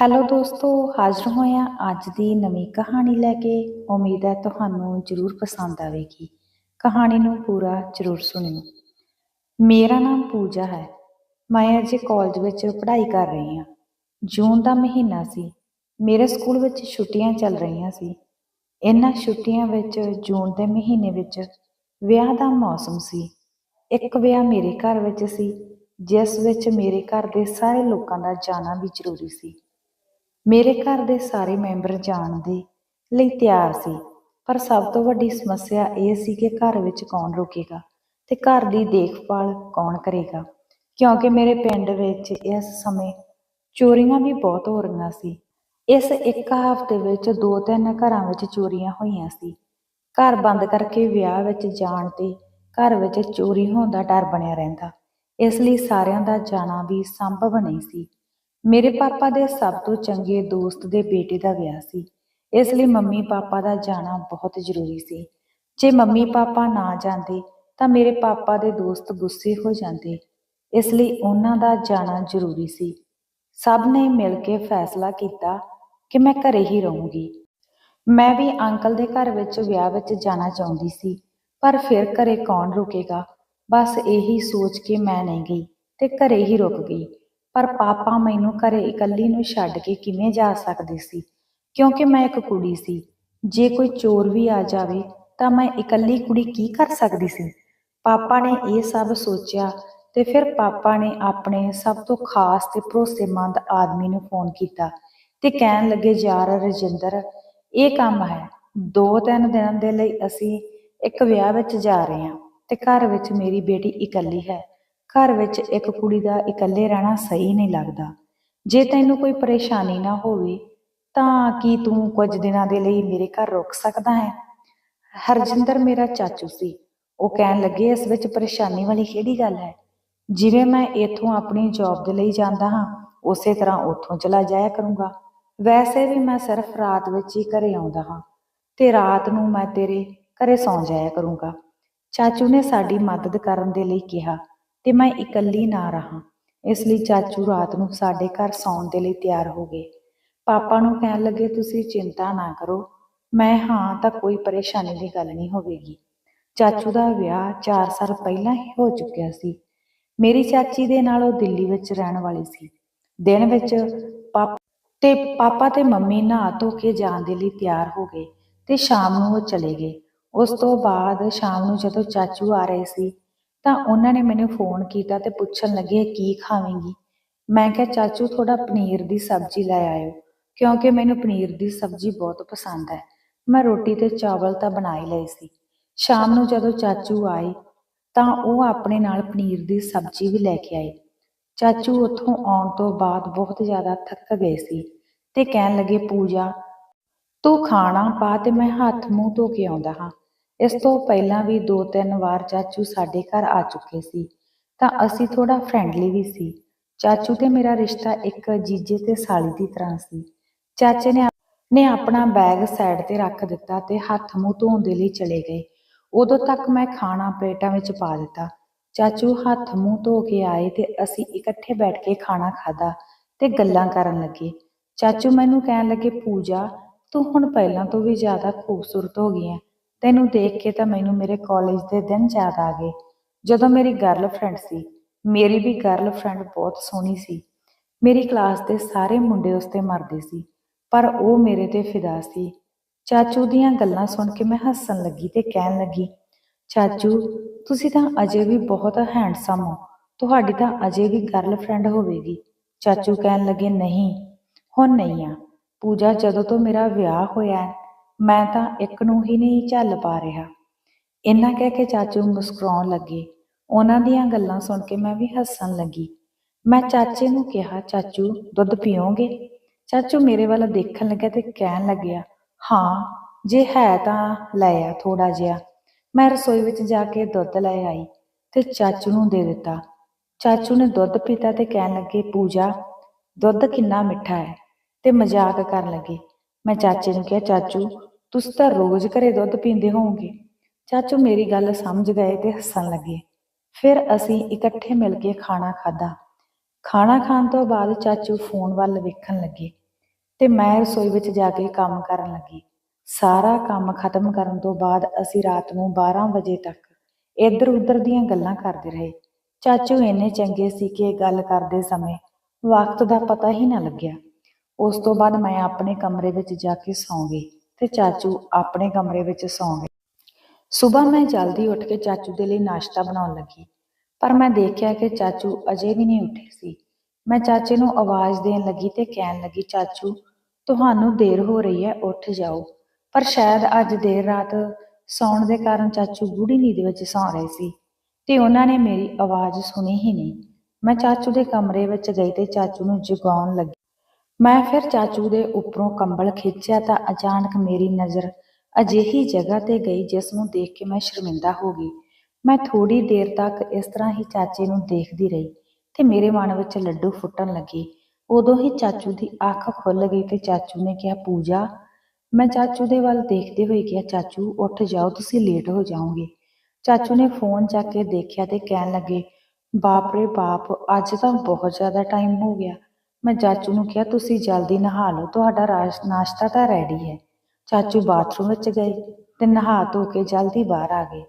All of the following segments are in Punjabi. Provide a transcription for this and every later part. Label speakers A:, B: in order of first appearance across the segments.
A: ਹੈਲੋ ਦੋਸਤੋ, ਹਾਜ਼ਰ ਹੋਏ ਹਾਂ ਅੱਜ ਦੀ ਨਵੀਂ ਕਹਾਣੀ ਲੈ ਕੇ ਉਮੀਦ ਹੈ ਤੁਹਾਨੂੰ ਜ਼ਰੂਰ ਪਸੰਦ ਆਵੇਗੀ। ਕਹਾਣੀ ਨੂੰ ਪੂਰਾ ਜ਼ਰੂਰ ਸੁਣਿਓ। ਮੇਰਾ ਨਾਮ ਪੂਜਾ ਹੈ। ਮੈਂ ਅਜੇ ਕਾਲਜ ਵਿੱਚ ਪੜ੍ਹਾਈ ਕਰ ਰਹੀ ਹਾਂ। ਜੂਨ ਦਾ ਮਹੀਨਾ ਸੀ। ਮੇਰੇ ਸਕੂਲ ਵਿੱਚ ਛੁੱਟੀਆਂ ਚੱਲ ਰਹੀਆਂ ਸੀ। ਇਹਨਾਂ ਛੁੱਟੀਆਂ ਵਿੱਚ ਜੂਨ ਦੇ ਮਹੀਨੇ ਵਿੱਚ ਵਿਆਹ ਦਾ ਮੌਸਮ ਸੀ। ਇੱਕ ਵਿਆਹ ਮੇਰੇ ਘਰ ਵਿੱਚ ਸੀ, ਜਿਸ ਵਿੱਚ ਮੇਰੇ ਘਰ ਦੇ ਸਾਰੇ ਲੋਕਾਂ ਦਾ ਜਾਣਾ ਵੀ ਜ਼ਰੂਰੀ ਸੀ। ਮੇਰੇ ਘਰ ਦੇ ਸਾਰੇ ਮੈਂਬਰ ਜਾਣ ਦੇ ਲਈ ਤਿਆਰ ਸੀ, ਪਰ ਸਭ ਤੋਂ ਵੱਡੀ ਸਮੱਸਿਆ ਇਹ ਸੀ ਕਿ ਘਰ ਵਿੱਚ ਕੌਣ ਰੁਕੇਗਾ ਤੇ ਘਰ ਦੀ ਦੇਖਭਾਲ ਕੌਣ ਕਰੇਗਾ। ਕਿਉਂਕਿ ਮੇਰੇ ਪਿੰਡ ਵਿੱਚ ਇਸ ਸਮੇਂ ਚੋਰੀਆਂ ਵੀ ਬਹੁਤ ਹੋ ਰਹੀਆਂ ਸੀ। ਇਸ ਇੱਕ ਹਫ਼ਤੇ ਵਿੱਚ ਦੋ ਤਿੰਨ ਘਰਾਂ ਵਿੱਚ ਚੋਰੀਆਂ ਹੋਈਆਂ ਸੀ। ਘਰ ਬੰਦ ਕਰਕੇ ਵਿਆਹ ਵਿੱਚ ਜਾਣ ਤੇ ਘਰ ਵਿੱਚ ਚੋਰੀ ਹੋਣ ਦਾ ਡਰ ਬਣਿਆ ਰਹਿੰਦਾ। ਇਸ ਲਈ ਸਾਰਿਆਂ ਦਾ ਜਾਣਾ ਵੀ ਸੰਭਵ ਨਹੀਂ ਸੀ। ਮੇਰੇ ਪਾਪਾ ਦੇ ਸਭ ਤੋਂ ਚੰਗੇ ਦੋਸਤ ਦੇ ਬੇਟੇ ਦਾ ਵਿਆਹ ਸੀ। ਇਸ ਲਈ ਮੰਮੀ ਪਾਪਾ ਦਾ ਜਾਣਾ ਬਹੁਤ ਜ਼ਰੂਰੀ ਸੀ। ਜੇ ਮੰਮੀ ਪਾਪਾ ਨਾ ਜਾਂਦੇ, ਤਾਂ ਮੇਰੇ ਪਾਪਾ ਦੇ ਦੋਸਤ ਗੁੱਸੇ ਹੋ ਜਾਂਦੇ। ਇਸ ਲਈ ਉਹਨਾਂ ਦਾ ਜਾਣਾ ਜ਼ਰੂਰੀ ਸੀ। ਸਭ ਨੇ ਮਿਲ ਕੇ ਫੈਸਲਾ ਕੀਤਾ ਕਿ ਮੈਂ ਘਰੇ ਹੀ ਰਹੂੰਗੀ। ਮੈਂ ਵੀ ਅੰਕਲ ਦੇ ਘਰ ਵਿੱਚ ਵਿਆਹ ਵਿੱਚ ਜਾਣਾ ਚਾਹੁੰਦੀ ਸੀ, ਪਰ ਫਿਰ ਘਰੇ ਕੌਣ ਰੁਕੇਗਾ? ਬਸ ਇਹੀ ਸੋਚ ਕੇ ਮੈਂ ਨਹੀਂ ਗਈ ਤੇ ਘਰੇ ਹੀ ਰੁਕ ਗਈ। ਪਰ ਪਾਪਾ ਮੈਨੂੰ ਘਰੇ ਇਕੱਲੀ ਨੂੰ ਛੱਡ ਕੇ ਕਿਵੇਂ ਜਾ ਸਕਦੀ ਸੀ? ਕਿਉਂਕਿ ਮੈਂ ਇੱਕ ਕੁੜੀ ਸੀ। ਜੇ ਕੋਈ ਚੋਰ ਵੀ ਆ ਜਾਵੇ, ਤਾਂ ਮੈਂ ਇਕੱਲੀ ਕੁੜੀ ਕੀ ਕਰ ਸਕਦੀ ਸੀ? ਪਾਪਾ ਨੇ ਇਹ ਸਭ ਸੋਚਿਆ ਤੇ ਫਿਰ ਪਾਪਾ ਨੇ ਆਪਣੇ ਸਭ ਤੋਂ ਖਾਸ ਤੇ ਭਰੋਸੇਮੰਦ ਆਦਮੀ ਨੂੰ ਫੋਨ ਕੀਤਾ ਤੇ ਕਹਿਣ ਲੱਗੇ, ਯਾਰ ਰਜਿੰਦਰ, ਇਹ ਕੰਮ ਹੈ। ਦੋ ਤਿੰਨ ਦਿਨਾਂ ਦੇ ਲਈ ਅਸੀਂ ਇੱਕ ਵਿਆਹ ਵਿੱਚ ਜਾ ਰਹੇ ਹਾਂ ਤੇ ਘਰ ਵਿੱਚ ਮੇਰੀ ਬੇਟੀ ਇਕੱਲੀ ਹੈ। ਘਰ ਵਿੱਚ ਇੱਕ ਕੁੜੀ ਦਾ ਇਕੱਲੇ ਰਹਿਣਾ ਸਹੀ ਨਹੀਂ ਲੱਗਦਾ। ਜੇ ਤੈਨੂੰ ਕੋਈ ਪਰੇਸ਼ਾਨੀ ਨਾ ਹੋਵੇ, ਤਾਂ ਕੀ ਤੂੰ ਕੁਝ ਦਿਨਾਂ ਦੇ ਲਈ ਮੇਰੇ ਘਰ ਰੁਕ ਸਕਦਾ ਹੈ? ਹਰਜਿੰਦਰ ਮੇਰਾ ਚਾਚੂ ਸੀ। ਉਹ ਕਹਿਣ ਲੱਗੇ, ਇਸ ਵਿੱਚ ਪਰੇਸ਼ਾਨੀ ਵਾਲੀ ਕਿਹੜੀ ਗੱਲ ਹੈ? ਜਿਵੇਂ ਮੈਂ ਇੱਥੋਂ ਆਪਣੀ ਜੌਬ ਦੇ ਲਈ ਜਾਂਦਾ ਹਾਂ, ਉਸੇ ਤਰ੍ਹਾਂ ਉੱਥੋਂ ਚਲਾ ਜਾਇਆ ਕਰੂੰਗਾ। ਵੈਸੇ ਵੀ ਮੈਂ ਸਿਰਫ ਰਾਤ ਵਿੱਚ ਹੀ ਘਰੇ ਆਉਂਦਾ ਹਾਂ ਤੇ ਰਾਤ ਨੂੰ ਮੈਂ ਤੇਰੇ ਘਰੇ ਸੌਂ ਜਾਇਆ ਕਰੂੰਗਾ। ਚਾਚੂ ਨੇ ਸਾਡੀ ਮਦਦ ਕਰਨ ਦੇ ਲਈ ਕਿਹਾ। ਤੇ ਮੈਂ ਇਕੱਲੀ ਨਾ ਰਹਾ। ਇਸ ਲਈ ਚਾਚੂ ਰਾਤ ਨੂੰ ਸਾਡੇ ਘਰ ਸੌਣ ਦੇ ਲਈ ਤਿਆਰ ਹੋ ਗਏ। ਪਾਪਾ ਨੂੰ ਕਹਿਣ ਲੱਗੇ, ਤੁਸੀਂ ਚਿੰਤਾ ਨਾ ਕਰੋ। ਮੈਂ ਹਾਂ ਤਾਂ ਕੋਈ ਪਰੇਸ਼ਾਨੀ ਦੀ ਗੱਲ ਨਹੀਂ ਹੋਵੇਗੀ। ਚਾਚੂ ਦਾ ਵਿਆਹ 4 ਸਾਲ ਪਹਿਲਾਂ ਹੀ ਹੋ ਚੁੱਕਿਆ ਸੀ। ਮੇਰੀ ਚਾਚੀ ਦੇ ਨਾਲ ਉਹ ਦਿੱਲੀ ਵਿੱਚ ਰਹਿਣ ਵਾਲੀ ਸੀ। ਦਿਨ ਵਿੱਚ ਪਾਪਾ ਤੇ ਪਾਪਾ ਤੇ ਮੰਮੀ ਨਹਾ ਧੋ ਕੇ ਜਾਣ ਦੇ ਲਈ ਤਿਆਰ ਹੋ ਗਏ ਤੇ ਸ਼ਾਮ ਨੂੰ ਉਹ ਚਲੇ ਗਏ। ਉਸ ਤੋਂ ਬਾਅਦ ਸ਼ਾਮ ਨੂੰ ਜਦੋਂ ਚਾਚੂ ਆ ਰਹੇ ਸੀ ਤਾਂ ਉਹਨਾਂ ਨੇ ਮੈਨੂੰ ਫੋਨ ਕੀਤਾ ਤੇ ਪੁੱਛਣ ਲੱਗੇ ਕੀ ਖਾਵੇਂਗੀ? ਮੈਂ ਕਿਹਾ, ਚਾਚੂ ਥੋੜਾ ਪਨੀਰ ਦੀ ਸਬਜ਼ੀ ਲੈ ਆਇਓ, ਕਿਉਂਕਿ ਮੈਨੂੰ ਪਨੀਰ ਦੀ ਸਬਜ਼ੀ ਬਹੁਤ ਪਸੰਦ ਹੈ। ਮੈਂ ਰੋਟੀ ਤੇ ਚਾਵਲ ਤਾਂ ਬਣਾ ਹੀ ਲਏ ਸੀ। ਸ਼ਾਮ ਨੂੰ ਜਦੋਂ ਚਾਚੂ ਆਏ, ਤਾਂ ਉਹ ਆਪਣੇ ਨਾਲ ਪਨੀਰ ਦੀ ਸਬਜ਼ੀ ਵੀ ਲੈ ਕੇ ਆਏ। ਚਾਚੂ ਉੱਥੋਂ ਆਉਣ ਤੋਂ ਬਾਅਦ ਬਹੁਤ ਜ਼ਿਆਦਾ ਥੱਕ ਗਏ ਸੀ ਤੇ ਕਹਿਣ ਲੱਗੇ, ਪੂਜਾ, ਤੂੰ ਖਾਣਾ ਪਾ ਤੇ ਮੈਂ ਹੱਥ ਮੂੰਹ ਧੋ ਕੇ ਆਉਂਦਾ ਹਾਂ। ਇਸ ਤੋਂ ਪਹਿਲਾਂ ਵੀ ਦੋ ਤਿੰਨ ਵਾਰ ਚਾਚੂ ਸਾਡੇ ਘਰ ਆ ਚੁੱਕੇ ਸੀ, ਤਾਂ ਅਸੀਂ ਥੋੜਾ ਫਰੈਂਡਲੀ ਵੀ ਸੀ। ਚਾਚੂ ਤੇ ਮੇਰਾ ਰਿਸ਼ਤਾ ਇੱਕ ਜੀਜੇ ਤੇ ਸਾਲੀ ਦੀ ਤਰ੍ਹਾਂ ਸੀ। ਚਾਚੇ ਨੇ ਨੇ ਆਪਣਾ ਬੈਗ ਸਾਈਡ ਤੇ ਰੱਖ ਦਿੱਤਾ ਤੇ ਹੱਥ ਮੂੰਹ ਧੋਣ ਦੇ ਲਈ ਚਲੇ ਗਏ। ਉਦੋਂ ਤੱਕ ਮੈਂ ਖਾਣਾ ਪਲੇਟਾਂ ਵਿੱਚ ਪਾ ਦਿੱਤਾ। ਚਾਚੂ ਹੱਥ ਮੂੰਹ ਧੋ ਕੇ ਆਏ ਤੇ ਅਸੀਂ ਇਕੱਠੇ ਬੈਠ ਕੇ ਖਾਣਾ ਖਾਦਾ ਤੇ ਗੱਲਾਂ ਕਰਨ ਲੱਗੇ। ਚਾਚੂ ਮੈਨੂੰ ਕਹਿਣ ਲੱਗੇ, ਪੂਜਾ, ਤੂੰ ਹੁਣ ਪਹਿਲਾਂ ਤੋਂ ਵੀ ਜ਼ਿਆਦਾ ਖੂਬਸੂਰਤ ਹੋ ਗਈ ਹੈ। ਤੈਨੂੰ ਦੇਖ ਕੇ ਤਾਂ ਮੈਨੂੰ ਮੇਰੇ ਕਾਲਜ ਦੇ ਦਿਨ ਯਾਦ ਆ ਗਏ। ਜਦੋਂ ਮੇਰੀ ਗਰਲਫ੍ਰੈਂਡ ਸੀ, ਮੇਰੀ ਵੀ ਗਰਲਫ੍ਰੈਂਡ ਬਹੁਤ ਸੋਹਣੀ ਸੀ। ਮੇਰੀ ਕਲਾਸ ਦੇ ਸਾਰੇ ਮੁੰਡੇ ਉਸ ਤੇ ਮਰਦੇ ਸੀ, ਪਰ ਉਹ ਮੇਰੇ ਤੇ ਫਿਦਾ ਸੀ। ਚਾਚੂ ਦੀਆਂ ਗੱਲਾਂ ਸੁਣ ਕੇ ਮੈਂ ਹੱਸਣ ਲੱਗੀ ਤੇ ਕਹਿਣ ਲੱਗੀ, ਚਾਚੂ, ਤੁਸੀਂ ਤਾਂ ਅਜੇ ਵੀ ਬਹੁਤ ਹੈਂਡਸਮ ਹੋ। ਤੁਹਾਡੀ ਤਾਂ ਅਜੇ ਵੀ ਗਰਲਫ੍ਰੈਂਡ ਹੋਵੇਗੀ। ਚਾਚੂ ਕਹਿਣ ਲੱਗੇ, ਨਹੀਂ, ਹੁਣ ਨਹੀਂ ਆ। ਪੂਜਾ, ਜਦੋਂ ਤੋਂ ਮੇਰਾ ਵਿਆਹ ਹੋਇਆ ਮੈਂ ਤਾਂ ਇੱਕ ਨੂੰ ਹੀ ਨਹੀਂ ਝੱਲ ਪਾ ਰਿਹਾ। ਇੰਨਾ ਕਹਿ ਕੇ ਚਾਚੂ ਮੁਸਕਰਾਉਣ ਲੱਗੇ। ਉਹਨਾਂ ਦੀਆਂ ਗੱਲਾਂ ਸੁਣ ਕੇ ਮੈਂ ਵੀ ਹੱਸਣ ਲੱਗੀ। ਮੈਂ ਚਾਚੇ ਨੂੰ ਕਿਹਾ, ਚਾਚੂ, ਦੁੱਧ ਪੀਓਗੇ? ਚਾਚੂ ਮੇਰੇ ਵੱਲ ਦੇਖਣ ਲੱਗਾ ਤੇ ਕਹਿਣ ਲੱਗਿਆ, ਹਾਂ, ਜੇ ਹੈ ਤਾਂ ਲੈ ਆ ਥੋੜਾ ਜਿਹਾ। ਮੈਂ ਰਸੋਈ ਵਿੱਚ ਜਾ ਕੇ ਦੁੱਧ ਲੈ ਆਈ ਤੇ ਚਾਚੂ ਨੂੰ ਦੇ ਦਿੱਤਾ। ਚਾਚੂ ਨੇ ਦੁੱਧ ਪੀਤਾ ਤੇ ਕਹਿਣ ਲੱਗੇ, ਪੂਜਾ, ਦੁੱਧ ਕਿੰਨਾ ਮਿੱਠਾ ਹੈ? ਤੇ ਮਜ਼ਾਕ ਕਰਨ ਲੱਗੇ। ਮੈਂ ਚਾਚੇ ਨੂੰ ਕਿਹਾ, ਚਾਚੂ ਤੁਸੀਂ ਤਾਂ ਰੋਜ਼ ਘਰੇ ਦੁੱਧ ਪੀਂਦੇ ਹੋਵੋਗੇ। ਚਾਚੂ ਮੇਰੀ ਗੱਲ ਸਮਝ ਗਏ ਤੇ ਹੱਸਣ ਲੱਗੇ। ਫਿਰ ਅਸੀਂ ਇਕੱਠੇ ਮਿਲ ਕੇ ਖਾਣਾ ਖਾਦਾ ਖਾਣਾ ਖਾਣ ਤੋਂ ਬਾਅਦ ਚਾਚੂ ਫੋਨ ਵੱਲ ਵੇਖਣ ਲੱਗੇ ਤੇ ਮੈਂ ਰਸੋਈ ਵਿੱਚ ਜਾ ਕੇ ਕੰਮ ਕਰਨ ਲੱਗੀ। ਸਾਰਾ ਕੰਮ ਖਤਮ ਕਰਨ ਤੋਂ ਬਾਅਦ ਅਸੀਂ ਰਾਤ ਨੂੰ 12 ਵਜੇ ਤੱਕ ਇੱਧਰ ਉੱਧਰ ਦੀਆਂ ਗੱਲਾਂ ਕਰਦੇ ਰਹੇ। ਚਾਚੂ ਇੰਨੇ ਚੰਗੇ ਸੀ ਕਿ ਗੱਲ ਕਰਦੇ ਸਮੇਂ ਵਕਤ ਦਾ ਪਤਾ ਹੀ ਨਾ ਲੱਗਿਆ। ਉਸ ਤੋਂ ਬਾਅਦ ਮੈਂ ਆਪਣੇ ਕਮਰੇ ਵਿੱਚ ਜਾ ਕੇ ਸੌਂ ਗਈ। ਤੇ ਚਾਚੂ ਆਪਣੇ ਕਮਰੇ ਵਿੱਚ ਸੌਂ ਗਏ। ਸਵੇਰ ਮੈਂ ਜਲਦੀ ਉੱਠ ਕੇ ਚਾਚੂ ਦੇ ਲਈ ਨਾਸ਼ਤਾ ਬਣਾਉਣ ਲੱਗੀ, ਪਰ ਮੈਂ ਦੇਖਿਆ ਕਿ ਚਾਚੂ ਅਜੇ ਵੀ ਨਹੀਂ ਉੱਠੇ ਸੀ। ਮੈਂ ਚਾਚੇ ਨੂੰ ਆਵਾਜ਼ ਦੇਣ ਲੱਗੀ ਤੇ ਕਹਿਣ ਲੱਗੀ, ਚਾਚੂ, ਤੁਹਾਨੂੰ ਦੇਰ ਹੋ ਰਹੀ ਹੈ, ਉੱਠ ਜਾਓ। ਪਰ ਸ਼ਾਇਦ ਅੱਜ ਦੇਰ ਰਾਤ ਸੌਣ ਦੇ ਕਾਰਨ ਚਾਚੂ ਗੂੜੀ ਨੀਂਦ ਵਿੱਚ ਸੌਂ ਰਹੇ ਸੀ ਤੇ ਉਹਨਾਂ ਨੇ ਮੇਰੀ ਆਵਾਜ਼ ਸੁਣੀ ਹੀ ਨਹੀਂ। ਮੈਂ ਚਾਚੂ ਦੇ ਕਮਰੇ ਵਿੱਚ ਗਈ ਤੇ ਚਾਚੂ ਨੂੰ ਜਗਾਉਣ ਲੱਗੀ। ਮੈਂ ਫਿਰ ਚਾਚੂ ਦੇ ਉੱਪਰੋਂ ਕੰਬਲ ਖਿੱਚਿਆ ਤਾਂ ਅਚਾਨਕ ਮੇਰੀ ਨਜ਼ਰ ਅਜਿਹੀ ਜਗ੍ਹਾ ਤੇ ਗਈ ਜਿਸ ਨੂੰ ਦੇਖ ਕੇ ਮੈਂ ਸ਼ਰਮਿੰਦਾ ਹੋ ਗਈ। ਮੈਂ ਥੋੜੀ ਦੇਰ ਤੱਕ ਇਸ ਤਰ੍ਹਾਂ ਹੀ ਚਾਚੇ ਨੂੰ ਦੇਖਦੀ ਰਹੀ ਤੇ ਮੇਰੇ ਮਨ ਵਿੱਚ ਲੱਡੂ ਫੁੱਟਣ ਲੱਗੇ। ਉਦੋਂ ਹੀ ਚਾਚੂ ਦੀ ਅੱਖ ਖੁੱਲ ਗਈ ਤੇ ਚਾਚੂ ਨੇ ਕਿਹਾ, ਪੂਜਾ। ਮੈਂ ਚਾਚੂ ਦੇ ਵੱਲ ਦੇਖਦੇ ਹੋਏ ਕਿਹਾ, ਚਾਚੂ, ਉੱਠ ਜਾਓ, ਤੁਸੀਂ ਲੇਟ ਹੋ ਜਾਓਗੇ। ਚਾਚੂ ਨੇ ਫੋਨ ਚੱਕ ਕੇ ਦੇਖਿਆ ਤੇ ਕਹਿਣ ਲੱਗੇ, ਬਾਪ ਰੇ ਬਾਪ, ਅੱਜ ਤਾਂ ਬਹੁਤ ਜ਼ਿਆਦਾ ਟਾਈਮ ਹੋ ਗਿਆ। ਮੈਂ ਚਾਚੂ ਨੂੰ ਕਿਹਾ, ਤੁਸੀਂ ਜਲਦੀ ਨਹਾ ਲਓ, ਤੁਹਾਡਾ ਨਾਸ਼ਤਾ ਤਾਂ ਰੈਡੀ ਹੈ। ਚਾਚੂ ਬਾਥਰੂਮ ਵਿੱਚ ਗਏ ਤੇ ਨਹਾ ਧੋ ਕੇ ਜਲਦੀ ਬਾਹਰ ਆ ਗਏ।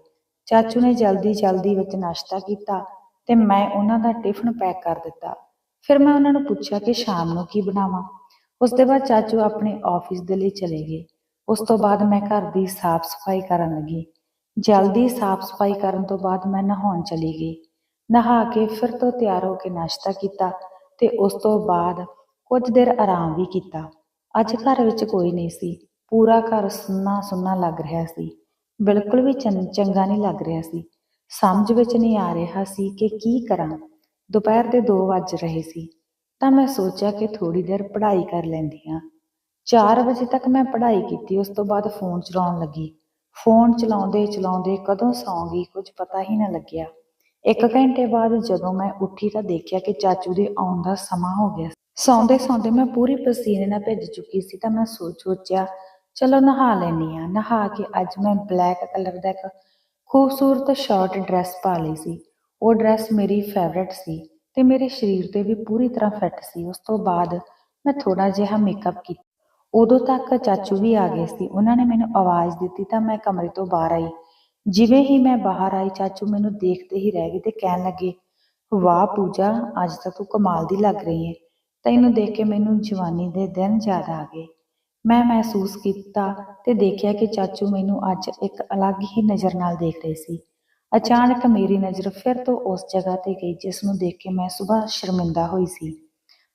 A: ਚਾਚੂ ਨੇ ਜਲਦੀ ਜਲਦੀ ਵਿੱਚ ਨਾਸ਼ਤਾ ਕੀਤਾ ਤੇ ਮੈਂ ਉਹਨਾਂ ਦਾ ਟਿਫਨ ਪੈਕ ਕਰ ਦਿੱਤਾ। ਫਿਰ ਮੈਂ ਉਹਨਾਂ ਨੂੰ ਪੁੱਛਿਆ ਕਿ ਸ਼ਾਮ ਨੂੰ ਕੀ ਬਣਾਵਾਂ। ਉਸ ਦੇ ਬਾਅਦ ਚਾਚੂ ਆਪਣੇ ਆਫਿਸ ਦੇ ਲਈ ਚਲੇ ਗਏ। ਉਸ ਤੋਂ ਬਾਅਦ ਮੈਂ ਘਰ ਦੀ ਸਾਫ਼ ਸਫ਼ਾਈ ਕਰਨ ਲੱਗੀ। ਜਲਦੀ ਸਾਫ਼ ਸਫ਼ਾਈ ਕਰਨ ਤੋਂ ਬਾਅਦ ਮੈਂ ਨਹਾਉਣ ਚਲੀ ਗਈ। ਨਹਾ ਕੇ ਫਿਰ ਤੋਂ ਤਿਆਰ ਹੋ ਕੇ ਨਾਸ਼ਤਾ ਕੀਤਾ। ਤੇ ਉਸ ਤੋਂ ਬਾਅਦ ਕੁਝ ਦੇਰ ਆਰਾਮ ਵੀ ਕੀਤਾ। ਅੱਜ ਘਰ ਵਿੱਚ ਕੋਈ ਨਹੀਂ ਸੀ। ਪੂਰਾ ਘਰ ਸੁੰਨਾ ਸੁੰਨਾ ਲੱਗ ਰਿਹਾ ਸੀ। ਬਿਲਕੁਲ ਵੀ ਚੰ- ਚੰਗਾ ਨਹੀਂ ਲੱਗ ਰਿਹਾ ਸੀ। ਸਮਝ ਵਿੱਚ ਨਹੀਂ ਆ ਰਿਹਾ ਸੀ ਕਿ ਕੀ ਕਰਾਂ। ਦੁਪਹਿਰ ਦੇ 2 ਵੱਜ ਰਹੇ ਸੀ। ਤਾਂ ਮੈਂ ਸੋਚਿਆ ਕਿ ਥੋੜੀ ਦੇਰ ਪੜ੍ਹਾਈ ਕਰ ਲੈਂਦੀ ਹਾਂ। 4 ਵਜੇ ਤੱਕ ਮੈਂ ਪੜ੍ਹਾਈ ਕੀਤੀ, ਉਸ ਤੋਂ ਬਾਅਦ ਫੋਨ ਚਲਾਉਣ ਲੱਗੀ। ਫੋਨ ਚਲਾਉਂਦੇ ਚਲਾਉਂਦੇ ਕਦੋਂ ਸੌਂ ਗਈ ਕੁਝ ਪਤਾ ਹੀ ਨਾ ਲੱਗਿਆ। ਇੱਕ ਘੰਟੇ ਬਾਅਦ ਜਦੋਂ ਮੈਂ ਉੱਠੀ ਤਾਂ ਦੇਖਿਆ ਕਿ ਚਾਚੂ ਦੇ ਆਉਣ ਦਾ ਸਮਾਂ ਹੋ ਗਿਆ ਸੌਂਦੇ ਸੌਂਦੇ ਮੈਂ ਪੂਰੀ ਪਸੀਨੇ ਨਾਲ ਭਿੱਜ ਚੁੱਕੀ ਸੀ ਤਾਂ ਮੈਂ ਸੋਚ ਸੋਚਿਆ, ਚਲੋ ਨਹਾ ਲੈਣੀ ਆ ਨਹਾ ਕੇ ਅੱਜ ਮੈਂ ਬਲੈਕ ਕਲਰ ਦਾ ਇੱਕ ਖੂਬਸੂਰਤ ਸ਼ਾਰਟ ਡਰੈਸ ਪਾ ਲਈ ਸੀ। ਉਹ ਡਰੈਸ ਮੇਰੀ ਫੇਵਰਟ ਸੀ ਤੇ ਮੇਰੇ ਸਰੀਰ ਤੇ ਵੀ ਪੂਰੀ ਤਰ੍ਹਾਂ ਫਿੱਟ ਸੀ। ਉਸ ਤੋਂ ਬਾਅਦ ਮੈਂ ਥੋੜਾ ਜਿਹਾ ਮੇਕਅਪ ਕੀਤਾ। ਉਦੋਂ ਤੱਕ ਚਾਚੂ ਵੀ ਆ ਗਏ ਸੀ। ਉਹਨਾਂ ਨੇ ਮੈਨੂੰ ਆਵਾਜ਼ ਦਿੱਤੀ ਤਾਂ ਮੈਂ ਕਮਰੇ ਤੋਂ ਬਾਹਰ ਆਈ। ਜਿਵੇਂ ਹੀ ਮੈਂ ਬਾਹਰ ਆਈ, ਚਾਚੂ ਮੈਨੂੰ ਦੇਖਦੇ ਹੀ ਰਹਿ ਗਏ ਤੇ ਕਹਿਣ ਲੱਗੇ, ਵਾਹ ਪੂਜਾ, ਅੱਜ ਤਾਂ ਤੂੰ ਕਮਾਲ ਦੀ ਲੱਗ ਰਹੀ ਹੈ ਤੈਨੂੰ ਦੇਖ ਕੇ ਮੈਨੂੰ ਜਵਾਨੀ ਦੇ ਦਿਨ ਯਾਦ ਆ ਗਏ। ਮੈਂ ਮਹਿਸੂਸ ਕੀਤਾ ਤੇ ਦੇਖਿਆ ਕਿ ਚਾਚੂ ਮੈਨੂੰ ਅੱਜ ਇੱਕ ਅਲੱਗ ਹੀ ਨਜ਼ਰ ਨਾਲ ਦੇਖ ਰਹੇ ਸੀ। ਅਚਾਨਕ ਮੇਰੀ ਨਜ਼ਰ ਫਿਰ ਤੋਂ ਉਸ ਜਗ੍ਹਾ ਤੇ ਗਈ ਜਿਸ ਨੂੰ ਦੇਖ ਕੇ ਮੈਂ ਸੁਬਾਹ ਸ਼ਰਮਿੰਦਾ ਹੋਈ ਸੀ।